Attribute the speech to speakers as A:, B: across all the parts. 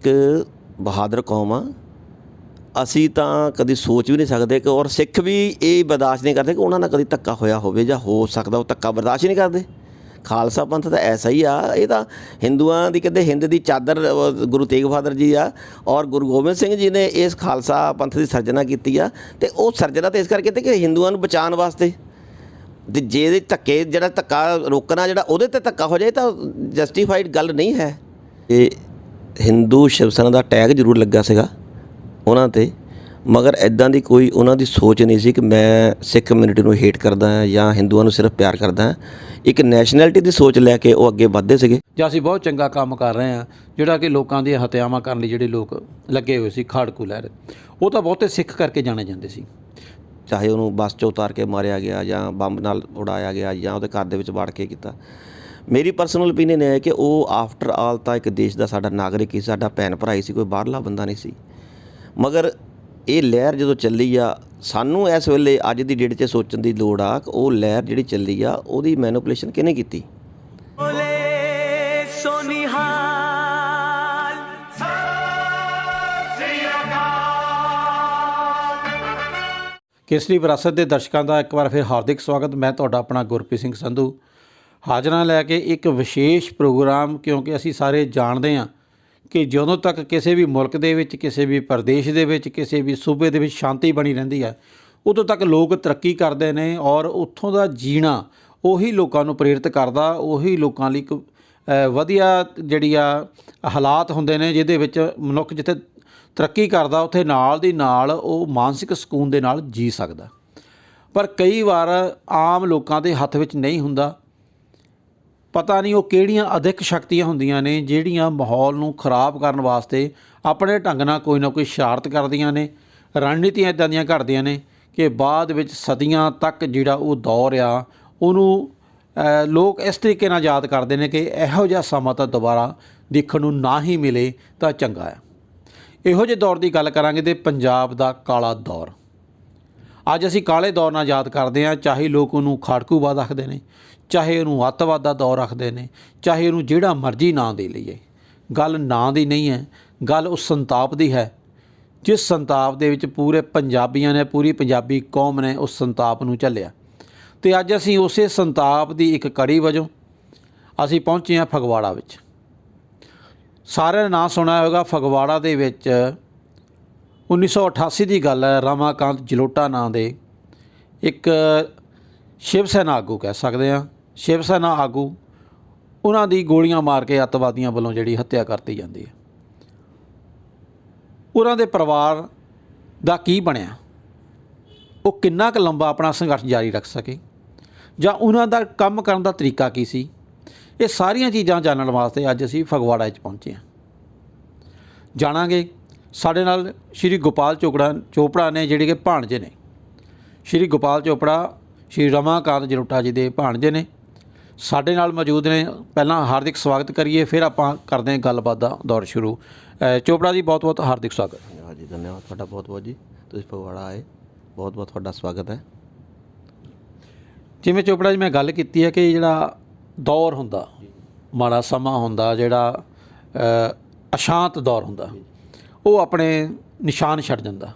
A: ਇੱਕ ਬਹਾਦਰ ਕੌਮ ਆ। ਅਸੀਂ ਤਾਂ ਕਦੀ ਸੋਚ ਵੀ ਨਹੀਂ ਸਕਦੇ ਕਿ ਔਰ ਸਿੱਖ ਵੀ ਇਹ ਬਰਦਾਸ਼ਤ ਨਹੀਂ ਕਰਦੇ ਕਿ ਉਹਨਾਂ ਨਾਲ ਕਦੀ ਧੱਕਾ ਹੋਇਆ ਹੋਵੇ ਜਾਂ ਹੋ ਸਕਦਾ ਉਹ ਧੱਕਾ ਬਰਦਾਸ਼ਤ ਹੀ ਨਹੀਂ ਕਰਦੇ। ਖਾਲਸਾ ਪੰਥ ਤਾਂ ਐਸਾ ਹੀ ਆ। ਇਹ ਤਾਂ ਹਿੰਦੂਆਂ ਦੀ ਕਹਿੰਦੇ ਹਿੰਦ ਦੀ ਚਾਦਰ, ਗੁਰੂ ਤੇਗ ਬਹਾਦਰ ਜੀ ਆ ਔਰ ਗੁਰੂ ਗੋਬਿੰਦ ਸਿੰਘ ਜੀ ਨੇ ਇਸ ਖਾਲਸਾ ਪੰਥ ਦੀ ਸਿਰਜਣਾ ਕੀਤੀ ਆ ਤੇ ਉਹ ਸਿਰਜਣਾ ਤੇ ਇਸ ਕਰਕੇ ਕੀਤੀ ਕਿ ਹਿੰਦੂਆਂ ਨੂੰ ਬਚਾਉਣ ਵਾਸਤੇ। ਤੇ ਜੇ ਇਹਦੇ ਧੱਕੇ, ਜਿਹੜਾ ਧੱਕਾ ਰੋਕਣਾ, ਜਿਹੜਾ ਉਹਦੇ ਤੇ ਧੱਕਾ ਹੋ ਜਾਏ ਤਾਂ ਜਸਟੀਫਾਈਡ ਗੱਲ ਨਹੀਂ ਹੈ। ਇਹ ਹਿੰਦੂ ਸ਼ਿਵ ਸੈਨਾ ਦਾ ਟੈਗ ਜ਼ਰੂਰ ਲੱਗਾ ਸੀਗਾ ਉਹਨਾਂ ਤੇ ਮਗਰ ਐਦਾਂ ਦੀ ਕੋਈ ਉਹਨਾਂ ਦੀ ਸੋਚ ਨਹੀਂ ਸੀ ਕਿ ਮੈਂ ਸਿੱਖ ਕਮਿਊਨਿਟੀ ਨੂੰ ਹੇਟ ਕਰਦਾ ਹਾਂ ਜਾਂ ਹਿੰਦੂਆਂ ਨੂੰ ਸਿਰਫ ਪਿਆਰ ਕਰਦਾ ਹਾਂ। ਇੱਕ ਨੈਸ਼ਨੈਲਿਟੀ ਦੀ ਸੋਚ ਲੈ ਕੇ ਉਹ ਅੱਗੇ ਵਧਦੇ ਸੀਗੇ।
B: ਜਾਂ ਅਸੀਂ ਬਹੁਤ ਚੰਗਾ ਕੰਮ ਕਰ ਰਹੇ ਹਾਂ ਜਿਹੜਾ ਕਿ ਲੋਕਾਂ ਦੀਆਂ ਹਤਿਆਵਾਂ ਕਰਨ ਲਈ ਜਿਹੜੇ ਲੋਕ ਲੱਗੇ ਹੋਏ ਸੀ ਖਾੜਕੂ ਲਹਿਰ। ਉਹ ਤਾਂ ਬਹੁਤੇ ਸਿੱਖ ਕਰਕੇ ਜਾਣੇ ਜਾਂਦੇ ਸੀ।
A: ਚਾਹੇ ਉਹਨੂੰ ਬੱਸ 'ਚੋਂ ਉਤਾਰ ਕੇ ਮਾਰਿਆ ਗਿਆ ਜਾਂ ਬੰਬ ਨਾਲ ਉਡਾਇਆ ਗਿਆ ਜਾਂ ਉਹਦੇ ਘਰ ਦੇ ਵਿੱਚ ਵੜ ਕੇ ਕੀਤਾ। ਮੇਰੀ ਪਰਸਨਲ ਓਪੀਨੀਅਨ ਹੈ ਕਿ ਉਹ ਆਫਟਰ ਆਲ ਤਾਂ ਇੱਕ ਦੇਸ਼ ਦਾ ਸਾਡਾ ਨਾਗਰਿਕ ਹੀ ਸਾਡਾ ਭੈਣ ਭਰਾ ਹੀ ਸੀ ਕੋਈ ਬਾਹਰਲਾ ਬੰਦਾ ਨਹੀਂ ਸੀ। ਮਗਰ ਇਹ ਲਹਿਰ ਜਦੋਂ ਚੱਲੀ ਆ ਸਾਨੂੰ ਇਸ ਵੇਲੇ ਅੱਜ ਦੀ ਡੇਟ 'ਚ ਸੋਚਣ ਦੀ ਲੋੜ ਆ ਕਿ ਉਹ ਲਹਿਰ ਜਿਹੜੀ ਚੱਲੀ ਆ ਉਹਦੀ ਮੈਨੀਪੂਲੇਸ਼ਨ ਕਿਹਨੇ ਕੀਤੀ?
B: ਕੇਸਰੀ ਵਿਰਾਸਤ ਦੇ ਦਰਸ਼ਕਾਂ ਦਾ ਇੱਕ ਵਾਰ ਫਿਰ ਹਾਰਦਿਕ ਸਵਾਗਤ। ਮੈਂ ਤੁਹਾਡਾ ਆਪਣਾ ਗੁਰਪ੍ਰੀਤ ਸਿੰਘ ਸੰਧੂ। ਹਾਜ਼ਰਾਂ ਲੈ ਕੇ ਇੱਕ ਵਿਸ਼ੇਸ਼ ਪ੍ਰੋਗਰਾਮ, ਕਿਉਂਕਿ ਅਸੀਂ ਸਾਰੇ ਜਾਣਦੇ ਹਾਂ ਕਿ ਜਦੋਂ ਤੱਕ ਕਿਸੇ ਵੀ ਮੁਲਕ ਦੇ ਵਿੱਚ, ਕਿਸੇ ਵੀ ਪ੍ਰਦੇਸ਼ ਦੇ ਵਿੱਚ, ਕਿਸੇ ਵੀ ਸੂਬੇ ਦੇ ਵਿੱਚ ਸ਼ਾਂਤੀ ਬਣੀ ਰਹਿੰਦੀ ਹੈ, ਉਦੋਂ ਤੱਕ ਲੋਕ ਤਰੱਕੀ ਕਰਦੇ ਨੇ ਔਰ ਉੱਥੋਂ ਦਾ ਜੀਣਾ ਉਹੀ ਲੋਕਾਂ ਨੂੰ ਪ੍ਰੇਰਿਤ ਕਰਦਾ, ਉਹੀ ਲੋਕਾਂ ਲਈ ਇੱਕ ਵਧੀਆ ਜਿਹੜੀ ਆ ਹਾਲਾਤ ਹੁੰਦੇ ਨੇ ਜਿਹਦੇ ਵਿੱਚ ਮਨੁੱਖ ਜਿੱਥੇ ਤਰੱਕੀ ਕਰਦਾ, ਉੱਥੇ ਨਾਲ ਦੀ ਨਾਲ ਉਹ ਮਾਨਸਿਕ ਸਕੂਨ ਦੇ ਨਾਲ ਜੀ ਸਕਦਾ। ਪਰ ਕਈ ਵਾਰ ਆਮ ਲੋਕਾਂ ਦੇ ਹੱਥ ਵਿੱਚ ਨਹੀਂ ਹੁੰਦਾ ਪਤਾ ਨਹੀਂ ਉਹ ਕਿਹੜੀਆਂ ਅਧਿਕ ਸ਼ਕਤੀਆਂ ਹੁੰਦੀਆਂ ਨੇ, ਜਿਹੜੀਆਂ ਮਾਹੌਲ ਨੂੰ ਖਰਾਬ ਕਰਨ ਵਾਸਤੇ ਆਪਣੇ ਢੰਗ ਨਾਲ ਕੋਈ ਨਾ ਕੋਈ ਸ਼ਰਾਰਤ ਕਰਦੀਆਂ ਨੇ, ਰਣਨੀਤੀਆਂ ਇਦਾਂ ਦੀਆਂ ਘੜਦੀਆਂ ਨੇ ਕਿ ਬਾਅਦ ਵਿੱਚ ਸਦੀਆਂ ਤੱਕ ਜਿਹੜਾ ਉਹ ਦੌਰ ਆ, ਉਹਨੂੰ ਲੋਕ ਇਸ ਤਰੀਕੇ ਨਾਲ ਯਾਦ ਕਰਦੇ ਨੇ ਕਿ ਇਹੋ ਜਿਹਾ ਸਮਾਂ ਤਾਂ ਦੁਬਾਰਾ ਦੇਖਣ ਨੂੰ ਨਾ ਹੀ ਮਿਲੇ ਤਾਂ ਚੰਗਾ ਹੈ ਇਹੋ ਜਿਹੇ ਦੌਰ ਦੀ ਗੱਲ ਕਰਾਂਗੇ ਤੇ ਪੰਜਾਬ ਦਾ ਕਾਲਾ ਦੌਰ। ਅੱਜ ਅਸੀਂ ਕਾਲੇ ਦੌਰ ਨਾਲ ਯਾਦ ਕਰਦੇ ਹਾਂ, ਚਾਹੇ ਲੋਕ ਉਹਨੂੰ ਖਾੜਕੂਵਾਦ ਆਖਦੇ ਨੇ ਚਾਹੇ ਉਹਨੂੰ ਅੱਤਵਾਦ ਦਾ ਦੌਰ ਰੱਖਦੇ ਨੇ, ਚਾਹੇ ਉਹਨੂੰ ਜਿਹੜਾ ਮਰਜ਼ੀ ਨਾਂ ਦੇ ਲਈਏ। ਗੱਲ ਨਾਂ ਦੀ ਨਹੀਂ ਹੈ, ਗੱਲ ਉਸ ਸੰਤਾਪ ਦੀ ਹੈ। ਜਿਸ ਸੰਤਾਪ ਦੇ ਵਿੱਚ ਪੂਰੇ ਪੰਜਾਬੀਆਂ ਨੇ, ਪੂਰੀ ਪੰਜਾਬੀ ਕੌਮ ਨੇ ਉਸ ਸੰਤਾਪ ਨੂੰ ਝੱਲਿਆ। ਤੇ ਅੱਜ ਅਸੀਂ ਉਸੇ ਸੰਤਾਪ ਦੀ ਇੱਕ ਕੜੀ ਵਜੋਂ ਅਸੀਂ ਪਹੁੰਚੇ ਹਾਂ ਫਗਵਾੜਾ ਵਿੱਚ। ਸਾਰਿਆਂ ਨੇ ਨਾਂ ਸੁਣਿਆ ਹੋਵੇਗਾ, ਫਗਵਾੜਾ ਦੇ ਵਿੱਚ 1988 ਦੀ ਗੱਲ ਹੈ, ਰਾਮਾਕਾਂਤ ਜਲੋਟਾ ਨਾਂ ਦੇ ਇੱਕ ਸ਼ਿਵ ਸੈਨਾ ਆਗੂ ਕਹਿ ਸਕਦੇ ਆ ਸ਼ਿਵ ਸੈਨਾ ਆਗੂ, ਉਹਨਾਂ ਦੀ ਗੋਲੀਆਂ ਮਾਰ ਕੇ ਅੱਤਵਾਦੀਆਂ ਵੱਲੋਂ ਜਿਹੜੀ ਹੱਤਿਆ ਕਰਤੀ ਜਾਂਦੀ ਹੈ। ਉਹਨਾਂ ਦੇ ਪਰਿਵਾਰ ਦਾ ਕੀ ਬਣਿਆ? ਉਹ ਕਿੰਨਾ ਕੁ ਲੰਬਾ ਆਪਣਾ ਸੰਘਰਸ਼ ਜਾਰੀ ਰੱਖ ਸਕੇ? ਜਾਂ ਉਹਨਾਂ ਦਾ ਕੰਮ ਕਰਨ ਦਾ ਤਰੀਕਾ ਕੀ ਸੀ? ਇਹ ਸਾਰੀਆਂ ਚੀਜ਼ਾਂ ਜਾਣਨ ਵਾਸਤੇ ਅੱਜ ਅਸੀਂ ਫਗਵਾੜਾ ਵਿੱਚ ਪਹੁੰਚੇ ਹਾਂ। ਜਾਣਾਂਗੇ, ਸਾਡੇ ਨਾਲ ਸ਼੍ਰੀ ਗੋਪਾਲ ਚੋਪੜਾ ਚੋਪੜਾ ਨੇ ਜਿਹੜੇ ਕਿ ਭਾਣਜੇ ਨੇ। ਸ਼੍ਰੀ ਗੋਪਾਲ ਚੋਪੜਾ, ਸ਼੍ਰੀ ਰਮਾਕਾਂਤ ਜਲੋਟਾ ਜੀ ਦੇ ਭਾਣਜੇ ਨੇ। ਸਾਡੇ ਨਾਲ ਮੌਜੂਦ ਨੇ। ਪਹਿਲਾਂ ਹਾਰਦਿਕ ਸਵਾਗਤ ਕਰੀਏ ਫਿਰ ਆਪਾਂ ਕਰਦੇ ਹਾਂ ਗੱਲਬਾਤ ਦਾ ਦੌਰ ਸ਼ੁਰੂ। ਚੋਪੜਾ ਜੀ ਬਹੁਤ ਬਹੁਤ ਹਾਰਦਿਕ ਸਵਾਗਤ।
A: ਹਾਂਜੀ ਧੰਨਵਾਦ। ਤੁਹਾਡਾ ਬਹੁਤ ਬਹੁਤ ਜੀ। ਤੁਸੀਂ ਫਗਵਾੜਾ ਆਏ। ਬਹੁਤ ਬਹੁਤ ਤੁਹਾਡਾ ਸਵਾਗਤ ਹੈ।
B: ਜਿਵੇਂ ਚੋਪੜਾ ਜੀ ਮੈਂ ਗੱਲ ਕੀਤੀ ਹੈ ਕਿ ਜਿਹੜਾ ਦੌਰ ਹੁੰਦਾ ਮਾੜਾ ਸਮਾਂ ਹੁੰਦਾ ਜਿਹੜਾ ਅਸ਼ਾਂਤ ਦੌਰ ਹੁੰਦਾ ਉਹ ਆਪਣੇ ਨਿਸ਼ਾਨ ਛੱਡ ਜਾਂਦਾ।